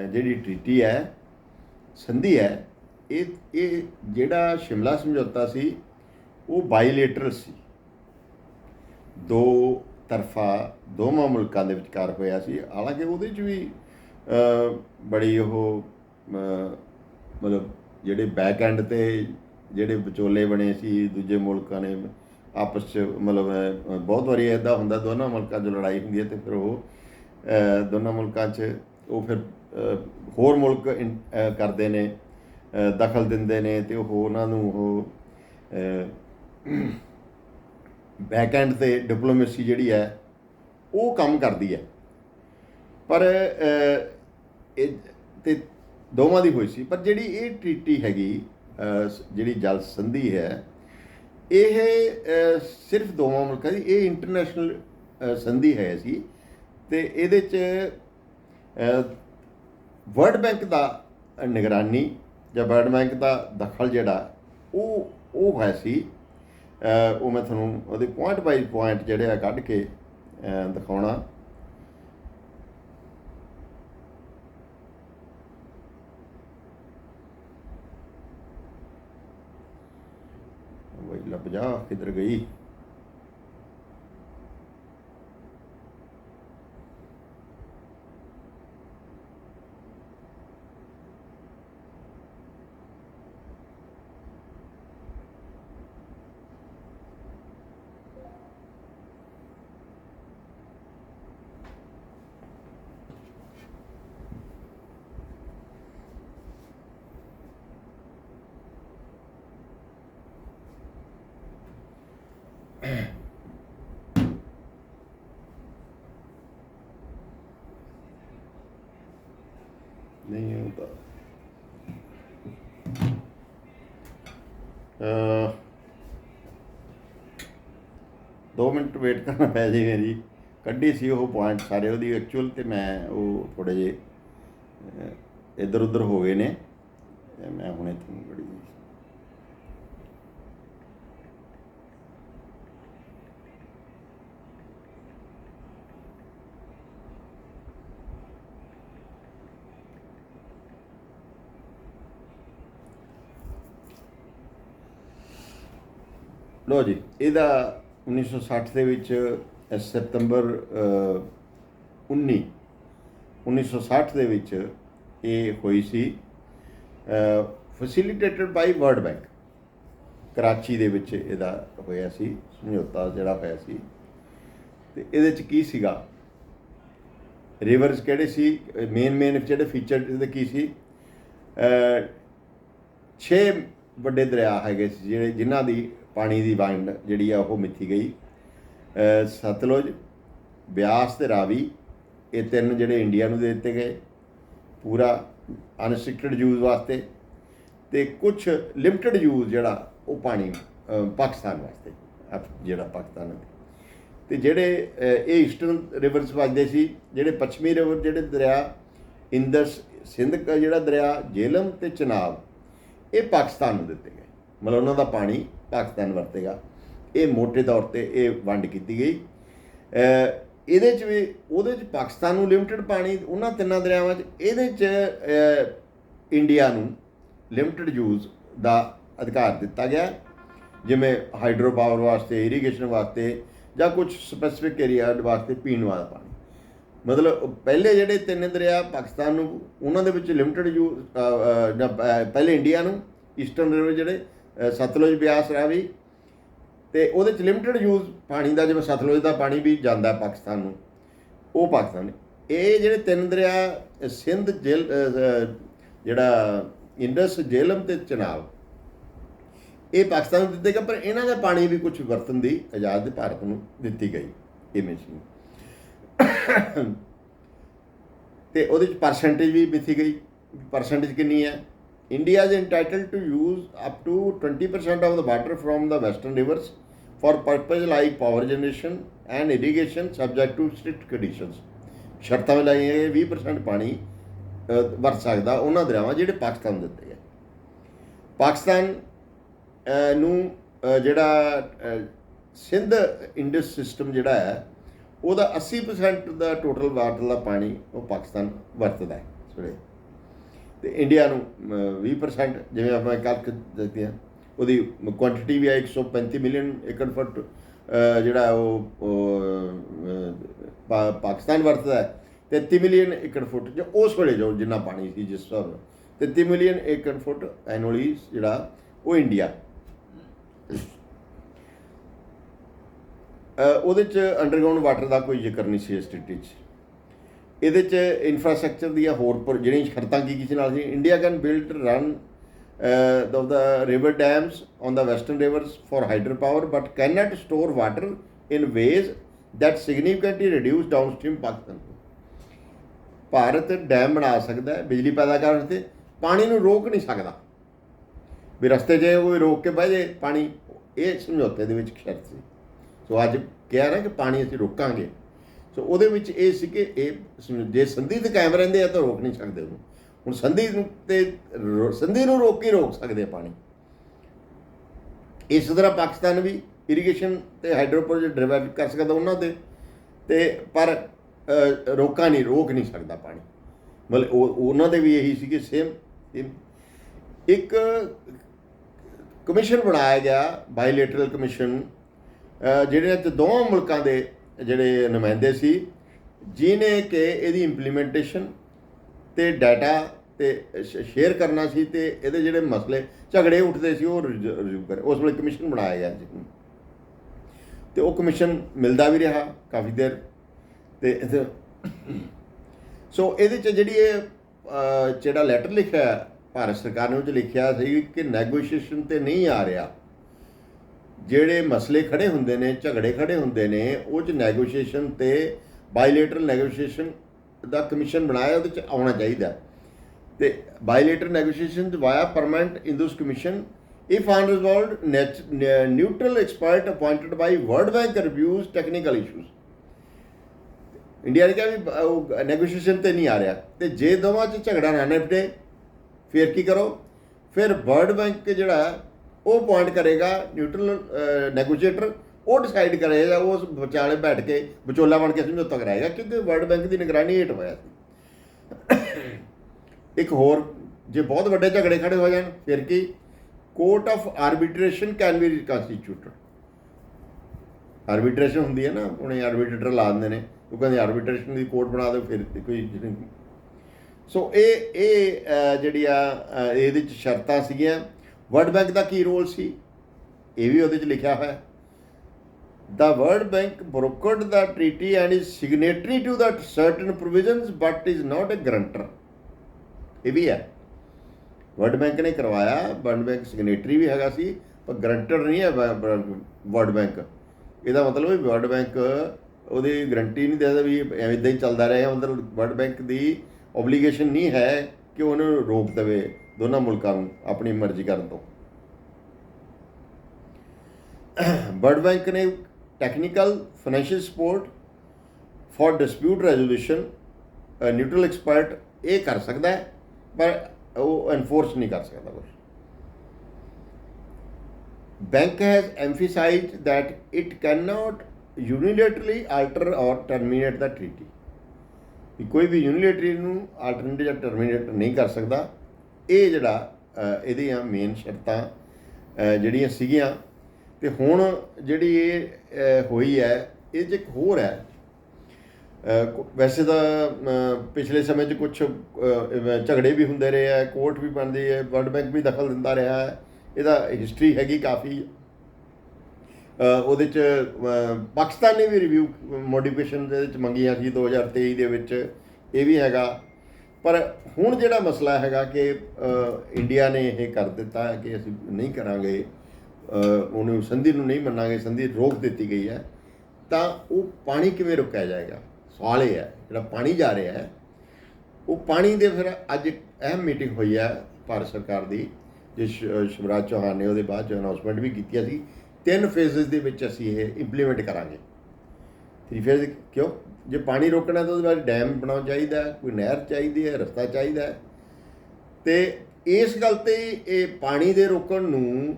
ਜਿਹੜੀ ਟ੍ਰੀਟੀ ਹੈ, ਸੰਧੀ ਹੈ, ਇਹ ਇਹ ਜਿਹੜਾ ਸ਼ਿਮਲਾ ਸਮਝੌਤਾ ਸੀ ਉਹ ਬਾਈਲੇਟਰਲ ਸੀ। ਦੋ ਤਰਫਾ ਦੋਵਾਂ ਮੁਲਕਾਂ ਦੇ ਵਿਚਕਾਰ ਹੋਇਆ ਸੀ। ਹਾਲਾਂਕਿ ਉਹਦੇ 'ਚ ਵੀ ਬੜੀ ਉਹ ਮਤਲਬ ਜਿਹੜੇ ਬੈਕ ਐਂਡ ਤੇ ਜਿਹੜੇ ਵਿਚੋਲੇ ਬਣੇ ਸੀ, ਦੂਜੇ ਮੁਲਕਾਂ ਨੇ ਆਪਸ 'ਚ ਮਤਲਬ ਬਹੁਤ ਵਾਰੀ ਇਦਾਂ ਹੁੰਦਾ ਦੋਨਾਂ ਮੁਲਕਾਂ 'ਚ ਲੜਾਈ ਹੁੰਦੀ ਹੈ ਤੇ ਫਿਰ ਉਹ ਦੋਨਾਂ ਮੁਲਕਾਂ 'ਚ ਉਹ ਫਿਰ ਹੋਰ ਮੁਲਕ ਇਨ- ਕਰਦੇ ਨੇ ਦਖਲ ਦਿੰਦੇ ਨੇ ਤੇ ਉਹ ਉਹਨਾਂ ਨੂੰ ਉਹ ਬੈਕ ਐਂਡ ਤੇ ਡਿਪਲੋਮੇਸੀ ਜਿਹੜੀ ਹੈ, ਉਹ ਕੰਮ ਕਰਦੀ ਹੈ। ਪਰ ਇਹ ਤੇ ਦੋਵਾਂ ਦੀ ਹੋਈ ਸੀ, ਪਰ ਜਿਹੜੀ ਇਹ ਟ੍ਰੀਟੀ ਹੈਗੀ ਜਿਹੜੀ ਜਲ ਸੰਧੀ ਹੈ, ਇਹ ਸਿਰਫ ਦੋਵਾਂ ਮੁਲਕਾਂ ਦੀ, ਇਹ ਇੰਟਰਨੈਸ਼ਨਲ ਸੰਧੀ ਹੈ ਸੀ ਤੇ ਇਹਦੇ ਚ ਵਰਲਡ ਬੈਂਕ ਦਾ ਨਿਗਰਾਨੀ ਜਾਂ ਵਰਲਡ ਬੈਂਕ ਦਾ ਦਖਲ ਜਿਹੜਾ, ਉਹ ਉਹ ਹੈ ਸੀ। ਉਹ ਮੈਂ ਤੁਹਾਨੂੰ ਉਹਦੇ ਪੁਆਇੰਟ ਬਾਈ ਪੁਆਇੰਟ ਜਿਹੜੇ ਆ ਕੱਢ ਕੇ ਦਿਖਾਉਣਾ। ਬਈ ਲੱਭ ਜਾ ਕਿੱਧਰ ਗਈ? ਨਹੀਂ ਉਹ ਤਾਂ ਅਹ, ਦੋ ਮਿੰਟ ਵੇਟ ਕਰਨਾ ਪੈ ਜੇ ਮੇਰੀ। ਕੱਢੀ ਸੀ ਉਹ ਪੁਆਇੰਟ ਸਾਰੇ ਉਹਦੀ ਐਕਚੁਅਲ ਤੇ ਮੈਂ ਉਹ ਥੋੜੇ ਜੇ ਇੱਧਰ ਉੱਧਰ ਹੋ ਗਏ ਨੇ। ਤੇ ਮੈਂ ਹੁਣੇ ਤੁਹਾਨੂੰ ਬੜੀ ਲੋ ਜੀ ਇਹਦਾ 1960 ਦੇ ਵਿੱਚ ਅ, ਸਤੰਬਰ ਅ, 19 1960 ਦੇ ਵਿੱਚ ਇਹ ਹੋਈ ਸੀ facilitated by World Bank Karachi ਦੇ ਵਿੱਚ ਇਹਦਾ ਹੋਇਆ ਸੀ ਸਮਝੌਤਾ ਜਿਹੜਾ ਹੋਇਆ ਸੀ। ਤੇ ਇਹਦੇ ਚ ਕੀ ਸੀਗਾ? ਰਿਵਰਸ ਕਿਹੜੇ ਸੀ? ਮੇਨ ਮੇਨ ਜਿਹੜੇ ਫੀਚਰ ਇਹਦੇ ਕੀ ਸੀ? ਅ, ਛੇ ਵੱਡੇ ਦਰਿਆ ਹੈਗੇ ਸੀ ਜਿਹੜੇ ਜਿਨ੍ਹਾਂ ਦੀ ਪਾਣੀ ਦੀ ਵੰਡ ਜਿਹੜੀ ਆ ਉਹ ਮਿੱਥੀ ਗਈ। ਸਤਲੁਜ, ਬਿਆਸ ਤੇ ਰਾਵੀ ਇਹ ਤਿੰਨ ਜਿਹੜੇ ਇੰਡੀਆ ਨੂੰ ਦੇ ਦਿੱਤੇ ਗਏ। ਪੂਰਾ ਅਨਸਟ੍ਰਿਕਟਡ ਯੂਜ਼ ਵਾਸਤੇ ਤੇ ਕੁਝ ਲਿਮਟਿਡ ਯੂਜ਼ ਜਿਹੜਾ ਉਹ ਪਾਣੀ ਪਾਕਿਸਤਾਨ ਵਾਸਤੇ ਜਿਹੜਾ ਪਾਕਿਸਤਾਨ ਹੈ। ਤੇ ਜਿਹੜੇ ਇਹ ਈਸਟਰਨ ਰਿਵਰਸ ਵੱਜਦੇ ਸੀ, ਜਿਹੜੇ ਪੱਛਮੀ ਰਿਵਰ ਜਿਹੜੇ ਦਰਿਆ ਇੰਦਸ ਸਿੰਧ ਦਾ ਜਿਹੜਾ ਦਰਿਆ ਜੇਲਮ ਤੇ ਚਨਾਬ, ਇਹ ਪਾਕਿਸਤਾਨ ਨੂੰ ਦਿੱਤੇ ਗਏ। ਮਤਲਬ ਉਹਨਾਂ ਦਾ ਪਾਣੀ ਪਾਕਿਸਤਾਨ ਵਰਤੇਗਾ। ਇਹ ਮੋٹے ਤੌਰ ਤੇ ਇਹ ਵੰਡ ਕੀਤੀ ਗਈ। ਇਹਦੇ ਚ ਵੀ, ਉਹਦੇ ਚ ਪਾਕਿਸਤਾਨ ਨੂੰ ਲਿਮਟਿਡ ਪਾਣੀ, ਉਹਨਾਂ ਤਿੰਨਾਂ ਦਰਿਆਵਾਂ ਚ, ਇਹਦੇ ਚ ਇੰਡੀਆ ਨੂੰ ਲਿਮਟਿਡ ਯੂਜ਼ ਦਾ ਅਧਿਕਾਰ ਦਿੱਤਾ ਗਿਆ। ਜਿਵੇਂ ਹਾਈਡਰੋ ਪਾਵਰ ਵਾਸਤੇ ਇਰੀਗੇਸ਼ਨ ਵਾਸਤੇ, ਜਾਂ ਕੁਝ ਸਪੈਸੀਫਿਕ ਏਰੀਆ ਵਾਸਤੇ ਪੀਣ ਵਾਲਾ ਪਾਣੀ। ਮਤਲਬ ਪਹਿਲੇ ਜਿਹੜੇ ਤਿੰਨ ਦਰਿਆ ਪਾਕਿਸਤਾਨ ਨੂੰ, ਉਹਨਾਂ ਦੇ ਵਿੱਚ ਲਿਮਟਿਡ ਯੂ ਜਾਂ ਪਹਿਲੇ ਇੰਡੀਆ ਨੂੰ ਈਸਟਰਨ ਰਿਵਰ ਜਿਹੜੇ ਸਤਲੁਜ ਬਿਆਸ ਰਾਵੀ। ਤੇ ਉਹਦੇ ਚ ਲਿਮਟਿਡ ਯੂਜ਼ ਪਾਣੀ ਦਾ, ਜਿਵੇਂ ਸਤਲੁਜ ਦਾ ਪਾਣੀ ਵੀ ਜਾਂਦਾ ਪਾਕਿਸਤਾਨ ਨੂੰ, ਉਹ ਪਾਕਿਸਤਾਨ ਇਹ ਜਿਹੜੇ ਤਿੰਨ ਦਰਿਆ, ਸਿੰਧ ਜੇਲ ਜਿਹੜਾ ਇੰਡਸ ਜੇਲਮ ਤੇ ਚਨਾਬ ਇਹ ਪਾਕਿਸਤਾਨ ਨੂੰ ਦਿੱਤੇ ਗਏ, ਪਰ ਇਹਨਾਂ ਦਾ ਪਾਣੀ ਵੀ ਕੁਝ ਵਰਤਨ ਦੀ ਆਜ਼ਾਦ ਭਾਰਤ ਨੂੰ ਦਿੱਤੀ ਗਈ ਇਹ ਮਸ਼ੀਨ ਤੇ ਉਹਦੇ ਚ ਪਰਸੈਂਟੇਜ ਵੀ ਮਿੱਥੀ ਗਈ। ਪਰਸੈਂਟੇਜ ਕਿੰਨੀ ਹੈ? India is entitled to use up to 20% of the water from the western rivers for purpose like power generation and irrigation subject to strict conditions ਸ਼ਰਤਾਂ ਵੀ ਲਾਈਆਂ ਗਈਆਂ 20% ਪਾਣੀ ਵਰਤ ਸਕਦਾ ਉਹਨਾਂ ਦਰਿਆਵਾਂ ਜਿਹੜੇ ਪਾਕਿਸਤਾਨ ਦਿੱਤੇ ਗਏ ਪਾਕਿਸਤਾਨ ਨੂੰ ਜਿਹੜਾ ਸਿੰਧ ਇੰਡਸ ਸਿਸਟਮ ਜਿਹੜਾ ਹੈ, ਉਹਦਾ 80% ਦਾ ਟੋਟਲ ਵਾਟਰ ਦਾ ਪਾਣੀ ਉਹ ਪਾਕਿਸਤਾਨ ਵਰਤਦਾ ਹੈ। ਸੋਰੇ ਤੇ ਇੰਡੀਆ ਨੂੰ ਅ, 20% ਜਿਵੇਂ ਆਪਾਂ ਕੱਲ ਦਿੱਤੇ ਆ ਉਹਦੀ ਕੁਆਂਟੀਟੀ ਵੀ ਹੈ 135 ਮਿਲੀਅਨ ਏਕੜ ਫੁੱਟ ਜਿਹੜਾ ਉਹ ਪਾਕਿਸਤਾਨ ਵਰਤਦਾ ਹੈ 33 ਮਿਲੀਅਨ ਏਕੜ ਫੁੱਟ ਜੋ ਉਸ ਵੇਲੇ ਜੋ ਜਿੰਨਾ ਪਾਣੀ ਸੀ ਜਿਸ ਹਿਸਾਬ ਨਾਲ। 33 ਮਿਲੀਅਨ ਏਕੜ ਫੁੱਟ ਐਨੂਅਲੀ ਜਿਹੜਾ ਉਹ ਇੰਡੀਆ ਉਹਦੇ ਚ ਅੰਡਰਗਰਾਉਂਡ ਵਾਟਰ ਦਾ ਕੋਈ ਜ਼ਿਕਰ ਨਹੀਂ ਸੀ ਇਸ ਸਟੇਟੀ 'ਚ। ਇਹਦੇ ਚ ਇਨਫਰਾਸਟ੍ਰਕਚਰ ਦੀਆਂ ਹੋਰ ਜਿਹੜੀਆਂ ਸ਼ਰਤਾਂ ਕੀ ਕਿਸੇ ਨਾਲ ਸੀ? India can build run of the river dams on the western rivers for hydropower, but cannot store water in ways that significantly reduce downstream Pakistan. Bharat dam ਬਣਾ ਸਕਦਾ ਹੈ, ਬਿਜਲੀ ਪੈਦਾ ਕਰਨ ਤੇ ਪਾਣੀ ਨੂੰ ਰੋਕ ਨਹੀਂ ਸਕਦਾ। ਵੀ ਰਸਤੇ 'ਚ ਕੋਈ ਰੋਕ ਕੇ ਬਹਿ ਜੇ, ਪਾਣੀ, ਇਹ ਸਮਝੌਤੇ ਦੇ ਵਿੱਚ ਸ਼ਰਤ ਸੀ। ਸੋ ਅੱਜ ਕਹਿ ਨਾ ਕਿ ਪਾਣੀ ਅਸੀਂ ਰੋਕਾਂਗੇ। ਸੋ ਉਹਦੇ ਵਿੱਚ ਇਹ ਸੀ ਕਿ ਇਹ ਜੇ ਸੰਧੀ ਤੇ ਕਾਇਮ ਰਹਿੰਦੇ ਆ ਤਾਂ ਰੋਕ ਨਹੀਂ ਸਕਦੇ ਉਹਨੂੰ। ਹੁਣ ਸੰਧੀ ਨੂੰ ਤੇ ਰੋ- ਸੰਧੀ ਨੂੰ ਰੋਕ ਕੇ ਰੋਕ ਸਕਦੇ ਪਾਣੀ। ਇਸ ਤਰ੍ਹਾਂ ਪਾਕਿਸਤਾਨ ਵੀ ਇਰੀਗੇਸ਼ਨ ਤੇ ਹਾਈਡਰੋ ਪ੍ਰੋਜੈਕਟ ਡਿਵੈਲਪ ਕਰ ਸਕਦਾ ਉਹਨਾਂ ਦੇ, ਤੇ ਪਰ ਰੋਕਾ ਨਹੀਂ, ਰੋਕ ਨਹੀਂ ਸਕਦਾ ਪਾਣੀ। ਮਤਲਬ ਉਹ, ਉਹਨਾਂ ਦੇ ਵੀ ਇਹੀ ਸੀ ਕਿ ਸੇਮ ਇੱਕ ਕਮਿਸ਼ਨ ਬਣਾਇਆ ਗਿਆ ਬਾਇਲੇਟਰਲ ਕਮਿਸ਼ਨ ਜਿਹੜੇ ਚ ਦੋਵਾਂ ਮੁਲਕਾਂ ਦੇ ਜਿਹੜੇ ਨੁਮਾਇੰਦੇ ਸੀ ਜਿਨੇ ਕਿ ਇਹਦੀ ਇੰਪਲੀਮੈਂਟੇਸ਼ਨ ਤੇ ਡਾਟਾ ਤੇ ਸ਼ੇਅਰ ਕਰਨਾ ਸੀ ਤੇ ਇਹਦੇ ਜਿਹੜੇ ਮਸਲੇ ਝਗੜੇ ਉੱਠਦੇ ਸੀ, ਉਹ ਰਿਜ਼ਿਊ ਕਰੇ। ਉਸ ਵੇਲੇ ਕਮਿਸ਼ਨ ਬਣਾਇਆ ਗਿਆ ਜੀ ਤੇ ਉਹ ਕਮਿਸ਼ਨ ਮਿਲਦਾ ਵੀ ਰਿਹਾ ਕਾਫੀ ਦੇਰ ਤੇ ਸੋ ਇਹਦੇ ਚ ਜਿਹੜੀ ਇਹ ਜਿਹੜਾ ਲੈਟਰ ਲਿਖਿਆ ਭਾਰਤ ਸਰਕਾਰ ਨੇ ਉਹ ਚ ਲਿਖਿਆ ਸੀ ਕਿ ਨੈਗੋਸ਼ੀਏਸ਼ਨ ਤੇ ਨਹੀਂ ਆ ਰਿਹਾ। ਜਿਹੜੇ ਮਸਲੇ ਖੜੇ ਹੁੰਦੇ ਨੇ, ਝਗੜੇ ਖੜੇ ਹੁੰਦੇ ਨੇ, ਉਹ ਚ ਨੈਗੋਸ਼ੀਏਸ਼ਨ ਤੇ ਬਾਇਲੇਟਰਲ ਨੈਗੋਸ਼ੀਏਸ਼ਨ ਦਾ ਕਮਿਸ਼ਨ ਬਣਾਇਆ, ਉਹਦੇ ਚ ਆਉਣਾ ਚਾਹੀਦਾ। ਹੈ। ਤੇ bilateral negotiation via permanent Indus commission if unresolved nat- ne- neutral expert appointed by world bank reviews technical issues. India ਨੇ ਕਿਹਾ ਵੀ, ਉਹ ਨੈਗੋਸ਼ੀਏਸ਼ਨ ਤੇ ਨਹੀਂ ਆ ਰਿਹਾ। ਤੇ ਜੇ ਦੋਵਾਂ 'ਚ ਝਗੜਾ ਨਾ ਨਿਪਟੇ, ਫਿਰ ਕੀ ਕਰੋ? ਫਿਰ ਵਰਲਡ ਬੈਂਕ ਜਿਹੜਾ ਉਹ ਪੁਆਇੰਟ ਕਰੇਗਾ ਨਿਊਟਰਲ ਨੈਗੋਸ਼ੀਏਟਰ ਉਹ ਡਿਸਾਈਡ ਕਰੇਗਾ ਉਸ ਵਿਚਾਲੇ ਬੈਠ ਕੇ ਵਿਚੋਲਾ ਬਣ ਕੇ ਸਮਝੌਤਾ ਕਰਾਏਗਾ ਕਿਉਂਕਿ ਵਰਲਡ ਬੈਂਕ ਦੀ ਨਿਗਰਾਨੀ ਹੇਠ ਹੋਇਆ ਸੀ। ਇੱਕ ਹੋਰ, ਜੇ ਬਹੁਤ ਵੱਡੇ ਝਗੜੇ ਖੜੇ ਹੋ ਜਾਣ, ਫਿਰ ਕੀ? Court of arbitration can be constituted arbitration ਹੁੰਦੀ ਹੈ ਨਾ, ਉਹਨੇ ਆਰਬਿਟਰੇਟਰ ਲਾ ਦਿੰਦੇ ਨੇ, ਉਹ ਕਹਿੰਦੇ ਆਰਬਿਟ੍ਰੇਸ਼ਨ ਦੀ ਕੋਰਟ ਬਣਾ ਦਿਓ, ਫਿਰ ਕੋਈ ਨਹੀਂ। ਸੋ ਇਹ ਇਹ ਜਿਹੜੀ ਆ ਇਹਦੇ ਚ ਸ਼ਰਤਾਂ ਸੀਗੀਆਂ। ਵਰਲਡ ਬੈਂਕ ਦਾ ਕੀ ਰੋਲ ਸੀ? ਇਹ ਵੀ ਉਹਦੇ ਚ ਲਿਖਿਆ ਹੋਇਆ The World Bank brokered the treaty and is signatory to that certain provisions but is not a guarantor ਇਹ ਵੀ ਹੈ। ਵਰਲਡ ਬੈਂਕ ਨੇ ਕਰਵਾਇਆ, ਵਰਲਡ ਬੈਂਕ ਸਿਗਨੇਟਰੀ ਵੀ ਹੈਗਾ ਸੀ, ਪਰ ਗਰੰਟਰ ਨਹੀਂ ਹੈ ਵਰਲਡ ਬੈਂਕ। ਇਹਦਾ ਮਤਲਬ ਹੈ ਵਰਲਡ ਬੈਂਕ ਉਹਦੀ ਗਰੰਟੀ ਨਹੀਂ ਦੇਦਾ ਵੀ ਐਵੇਂ ਇਦਾਂ ਹੀ ਚੱਲਦਾ ਰਹੇ ਮਤਲਬ ਵਰਲਡ ਬੈਂਕ ਦੀ ਓਬਲੀਗੇਸ਼ਨ ਨਹੀਂ ਹੈ ਕਿ ਉਹਨੂੰ ਰੋਕ ਦੇਵੇ। ਦੋਨਾਂ ਮੁਲਕਾਂ ਨੂੰ ਆਪਣੀ ਮਰਜ਼ੀ ਕਰਨ ਤੋਂ। ਵਰਲਡ ਬੈਂਕ ਨੇ technical financial support for dispute resolution neutral expert ਇਹ ਕਰ ਸਕਦਾ ਹੈ, ਪਰ ਉਹ ਐਨਫੋਰਸ ਨਹੀਂ ਕਰ ਸਕਦਾ ਕੁਛ। Bank has emphasized that it cannot unilaterally alter or terminate the treaty ਕਿ ਕੋਈ ਵੀ ਯੂਨੀਲੇਟਰੀ ਨੂੰ ਆਲਟਰਨੇਟਿਵ ਜਾਂ ਟਰਮੀਨੇਟ ਨਹੀਂ ਕਰ ਸਕਦਾ। ਇਹ ਜਿਹੜਾ ਇਹਦੀਆਂ ਮੇਨ ਸ਼ਰਤਾਂ ਜਿਹੜੀਆਂ ਸੀਗੀਆਂ। ਤੇ ਹੁਣ ਜਿਹੜੀ ਇਹ ਹੋਈ ਹੈ, ਇਹ 'ਚ ਇੱਕ ਹੋਰ ਹੈ। ਵੈਸੇ ਤਾਂ ਪਿਛਲੇ ਸਮੇਂ 'ਚ ਕੁਝ ਝਗੜੇ ਵੀ ਹੁੰਦੇ ਰਹੇ ਹੈ ਕੋਰਟ ਵੀ ਬਣਦੀ ਹੈ, ਵਰਲਡ ਬੈਂਕ ਵੀ ਦਖਲ ਦਿੰਦਾ ਰਿਹਾ ਹੈ। ਇਹਦਾ ਹਿਸਟਰੀ ਹੈਗੀ ਕਾਫੀ। ਉਹਦੇ 'ਚ ਪਾਕਿਸਤਾਨ ਨੇ ਵੀ ਰਿਵਿਊ ਮੋਡੀਫਿਕੇਸ਼ਨ ਦੇ ਵਿੱਚ ਮੰਗੀਆਂ ਸੀ 2023 ਦੇ ਵਿੱਚ। ਇਹ ਵੀ ਹੈਗਾ। ਪਰ ਹੁਣ ਜਿਹੜਾ ਮਸਲਾ ਹੈਗਾ ਕਿ ਇੰਡੀਆ ਨੇ ਇਹ ਕਰ ਦਿੱਤਾ ਹੈ ਕਿ ਅਸੀਂ ਨਹੀਂ ਕਰਾਂਗੇ ਉਹਨੂੰ ਸੰਧੀ ਨੂੰ ਨਹੀਂ ਮੰਨਾਂਗੇ, ਸੰਧੀ ਰੋਕ ਦਿੱਤੀ ਗਈ ਹੈ, ਤਾਂ ਉਹ ਪਾਣੀ ਕਿਵੇਂ ਰੁਕਿਆ ਜਾਏਗਾ? ਸਵਾਲ ਇਹ ਹੈ, ਜਿਹੜਾ ਪਾਣੀ ਜਾ ਰਿਹਾ ਹੈ, ਉਹ ਪਾਣੀ ਦੇ ਫਿਰ ਅੱਜ ਅਹਿਮ ਮੀਟਿੰਗ ਹੋਈ ਹੈ ਭਾਰਤ ਸਰਕਾਰ ਦੀ ਜਿਸ ਸ਼ਿਵਰਾਜ ਚੌਹਾਨ ਨੇ ਉਹਦੇ ਬਾਅਦ ਚ ਅਨਾਉਂਸਮੈਂਟ ਵੀ ਕੀਤੀ ਸੀ ਤਿੰਨ ਫੇਜ਼ਸ ਦੇ ਵਿੱਚ ਅਸੀਂ ਇਹ ਇੰਪਲੀਮੈਂਟ ਕਰਾਂਗੇ। ਥ੍ਰੀ ਫੇਜ਼ ਕਿਉਂ? ਜੇ ਪਾਣੀ ਰੋਕਣਾ ਤਾਂ ਉਹਦੇ ਬਾਅਦ ਡੈਮ ਬਣਾਉਣਾ ਚਾਹੀਦਾ ਕੋਈ ਨਹਿਰ ਚਾਹੀਦੀ ਹੈ, ਰਸਤਾ ਚਾਹੀਦਾ ਹੈ। ਤੇ ਇਸ ਗੱਲ ਤੇ ਇਹ ਪਾਣੀ ਦੇ ਰੋਕਣ ਨੂੰ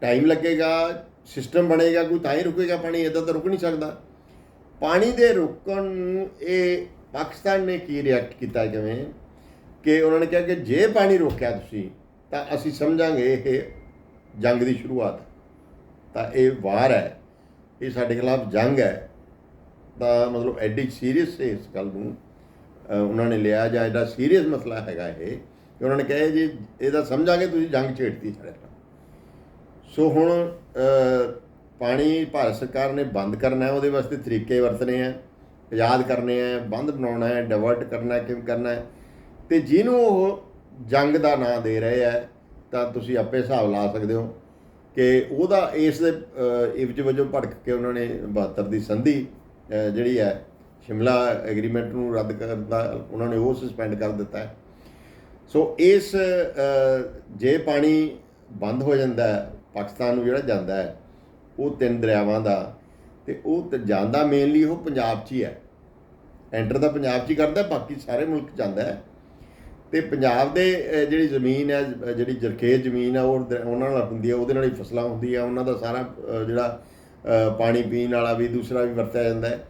ਟਾਈਮ ਲੱਗੇਗਾ ਸਿਸਟਮ ਬਣੇਗਾ, ਕੋਈ ਤਾਂ ਹੀ ਰੁਕੇਗਾ ਪਾਣੀ ਇਦਾਂ ਤਾਂ ਰੁਕ ਨਹੀਂ ਸਕਦਾ। ਪਾਣੀ ਦੇ ਰੋਕਣ ਨੂੰ ਇਹ ਪਾਕਿਸਤਾਨ ਨੇ ਕੀ ਰਿਐਕਟ ਕੀਤਾ ਕਿਵੇਂ ਕਿ ਉਹਨਾਂ ਨੇ ਕਿਹਾ ਕਿ ਜੇ ਪਾਣੀ ਰੋਕਿਆ ਤੁਸੀਂ, ਤਾਂ ਅਸੀਂ ਸਮਝਾਂਗੇ ਇਹ ਜੰਗ ਦੀ ਸ਼ੁਰੂਆਤ। ਤਾਂ ਇਹ ਵਾਰ ਹੈ, ਇਹ ਸਾਡੇ ਖਿਲਾਫ ਜੰਗ ਹੈ। ਤਾਂ ਮਤਲਬ ਐਡੀ ਸੀਰੀਅਸ ਇਸ ਗੱਲ ਨੂੰ। ਉਹਨਾਂ ਨੇ ਲਿਆ ਜਾਂ ਐਡਾ ਸੀਰੀਅਸ ਮਸਲਾ ਹੈਗਾ ਇਹ ਕਿ ਉਹਨਾਂ ਨੇ ਕਿਹਾ ਜੀ ਇਹਦਾ ਸਮਝਾਂਗੇ ਤੁਸੀਂ ਜੰਗ ਛੇੜਤੀ ਸਾਡੇ ਨਾਲ। ਸੋ ਹੁਣ ਪਾਣੀ ਭਾਰਤ ਸਰਕਾਰ ਨੇ ਬੰਦ ਕਰਨਾ ਹੈ ਉਹਦੇ ਵਾਸਤੇ ਤਰੀਕੇ ਵਰਤਨੇ ਆ ਆਜ਼ਾਦ ਕਰਨੇ ਆ ਬੰਦ ਬਣਾਉਣਾ ਹੈ ਡਿਵਰਟ ਕਰਨਾ ਕਿਵੇਂ ਕਰਨਾ ਹੈ। ਤੇ ਜਿਹਨੂੰ ਉਹ ਜੰਗ ਦਾ ਨਾਂ ਦੇ ਰਹੇ ਆ ਤਾਂ ਤੁਸੀਂ ਆਪੇ ਹਿਸਾਬ ਲਾ ਸਕਦੇ ਹੋ ਕਿ ਉਹਦਾ ਇਸ ਦੇ ਅ, ਇਵਜ ਵਜੋਂ ਭੜਕ ਕੇ ਉਹਨਾਂ ਨੇ 72 ਦੀ ਸੰਧੀ ਜਿਹੜੀ ਹੈ, ਸ਼ਿਮਲਾ ਐਗਰੀਮੈਂਟ ਨੂੰ ਰੱਦ ਕਰਨ ਦਾ ਉਹਨਾਂ ਨੇ ਉਹ ਸਸਪੈਂਡ ਕਰ ਦਿੱਤਾ ਹੈ। ਸੋ ਇਸ ਜੇ ਪਾਣੀ ਬੰਦ ਹੋ ਜਾਂਦਾ ਹੈ, ਪਾਕਿਸਤਾਨ ਨੂੰ ਜਿਹੜਾ ਜਾਂਦਾ ਹੈ, ਉਹ ਤਿੰਨ ਦਰਿਆਵਾਂ ਦਾ, ਤੇ ਉਹ ਤੇ ਜਾਂਦਾ ਮੇਨਲੀ ਉਹ ਪੰਜਾਬ 'ਚ ਹੀ ਹੈ। ਐਂਟਰ ਤਾਂ ਪੰਜਾਬ 'ਚ ਹੀ ਕਰਦਾ, ਬਾਕੀ ਸਾਰੇ ਮੁਲਕ ਜਾਂਦਾ ਹੈ। ਤੇ ਪੰਜਾਬ ਦੇ ਜਿਹੜੀ ਜ਼ਮੀਨ ਹੈ ਜਿਹੜੀ ਜਰਖੇਜ਼ ਜ਼ਮੀਨ ਹੈ, ਉਹ ਦ- ਉਹਨਾਂ ਨਾਲ ਹੁੰਦੀ ਹੈ, ਉਹਦੇ ਨਾਲ ਹੀ ਫਸਲਾਂ ਹੁੰਦੀਆਂ, ਉਹਨਾਂ ਦਾ ਸਾਰਾ ਜਿਹੜਾ ਪਾਣੀ ਪੀਣ ਵਾਲਾ ਵੀ ਦੂਸਰਾ ਵੀ ਵਰਤਿਆ ਜਾਂਦਾ ਹੈ।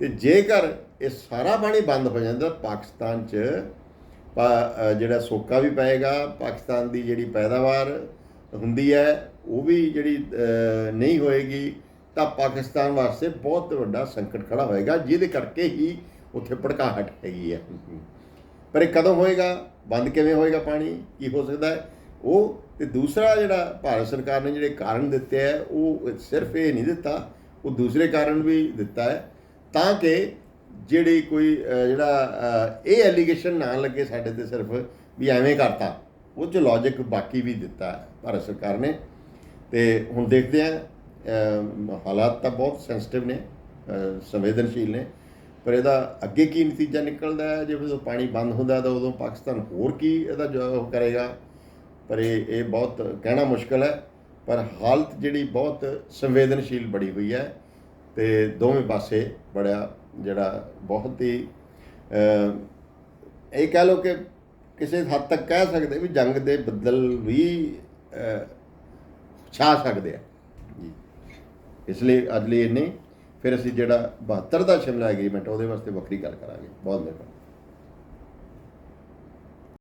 ਤੇ ਜੇਕਰ ਇਹ ਸਾਰਾ ਪਾਣੀ ਬੰਦ ਹੋ ਜਾਂਦਾ, ਪਾਕਿਸਤਾਨ 'ਚ ਪਾ- ਜਿਹੜਾ ਸੋਕਾ ਵੀ ਪਏਗਾ, ਪਾਕਿਸਤਾਨ ਦੀ ਜਿਹੜੀ ਪੈਦਾਵਾਰ ਹੁੰਦੀ ਹੈ, ਉਹ ਵੀ ਜਿਹੜੀ ਨਹੀਂ ਹੋਏਗੀ, ਤਾਂ ਪਾਕਿਸਤਾਨ ਵਾਸਤੇ ਬਹੁਤ ਵੱਡਾ ਸੰਕਟ ਖੜਾ ਹੋਏਗਾ, ਜਿਹਦੇ ਕਰਕੇ ਹੀ ਉੱਥੇ ਭੜਕਾਹਟ ਹੈਗੀ ਹੈ। ਪਰ ਇਹ ਕਦੋਂ ਹੋਏਗਾ? ਬੰਦ ਕਿਵੇਂ ਹੋਏਗਾ ਪਾਣੀ? ਕੀ ਹੋ ਸਕਦਾ ਹੈ? ਉਹ ਤੇ ਦੂਸਰਾ ਜਿਹੜਾ ਭਾਰਤ ਸਰਕਾਰ ਨੇ ਜਿਹੜੇ ਕਾਰਨ ਦਿੱਤੇ ਹੈ ਉਹ ਸਿਰਫ ਇਹ ਨਹੀਂ ਦਿੱਤਾ, ਉਹ ਦੂਸਰੇ ਕਾਰਨ ਵੀ ਦਿੱਤਾ ਹੈ। ਤਾਂ ਕਿ ਜਿਹੜੀ ਕੋਈ ਜਿਹੜਾ ਇਹ ਐਲੀਗੇਸ਼ਨ ਨਾ ਲੱਗੇ ਸਾਡੇ ਤੇ ਸਿਰਫ ਵੀ ਐਵੇਂ ਕਰਤਾ, ਉਹ ਚ ਲੌਜੀਕ ਬਾਕੀ ਵੀ ਦਿੱਤਾ ਭਾਰਤ ਸਰਕਾਰ ਨੇ। ਤੇ ਹੁਣ ਦੇਖਦੇ ਆ ਹਾਲਾਤ ਤਾਂ ਬਹੁਤ ਸੈਂਸਿਟਿਵ ਨੇ ਸੰਵੇਦਨਸ਼ੀਲ ਨੇ, ਪਰ ਇਹਦਾ ਅੱਗੇ ਕੀ ਨਤੀਜਾ ਨਿਕਲਦਾ ਹੈ? ਜੇ ਜਦੋਂ ਪਾਣੀ ਬੰਦ ਹੁੰਦਾ ਤਾਂ ਉਦੋਂ ਪਾਕਿਸਤਾਨ ਹੋਰ ਕੀ ਇਹਦਾ ਜੋ ਕਰੇਗਾ? ਪਰ ਇਹ ਇਹ ਬਹੁਤ ਕਹਿਣਾ ਮੁਸ਼ਕਲ ਹੈ, ਪਰ ਹਾਲਤ ਜਿਹੜੀ ਬਹੁਤ ਸੰਵੇਦਨਸ਼ੀਲ ਬੜੀ ਹੋਈ ਹੈ ਤੇ ਦੋਵੇਂ ਪਾਸੇ ਬੜਾ ਜਿਹੜਾ ਬਹੁਤ ਹੀ ਇਹ ਕਹਿ ਲਓ ਕਿ ਕਿਸੇ ਹੱਦ ਤੱਕ ਕਹਿ ਸਕਦੇ ਵੀ ਜੰਗ ਦੇ ਬੱਦਲ ਵੀ ਛਾ ਸਕਦੇ ਆ। ਜੀ। ਇਸ ਲਈ ਅੱਜ ਲਈ ਨਹੀਂ ਫਿਰ ਅਸੀਂ ਜਿਹੜਾ 72 ਦਾ ਸ਼ਿਮਲਾ ਐਗਰੀਮੈਂਟ, ਉਹਦੇ ਵਾਸਤੇ ਵੱਖਰੀ ਗੱਲ ਕਰਾਂਗੇ। ਬਹੁਤ ਮਿਹਰਬਾਨੀ।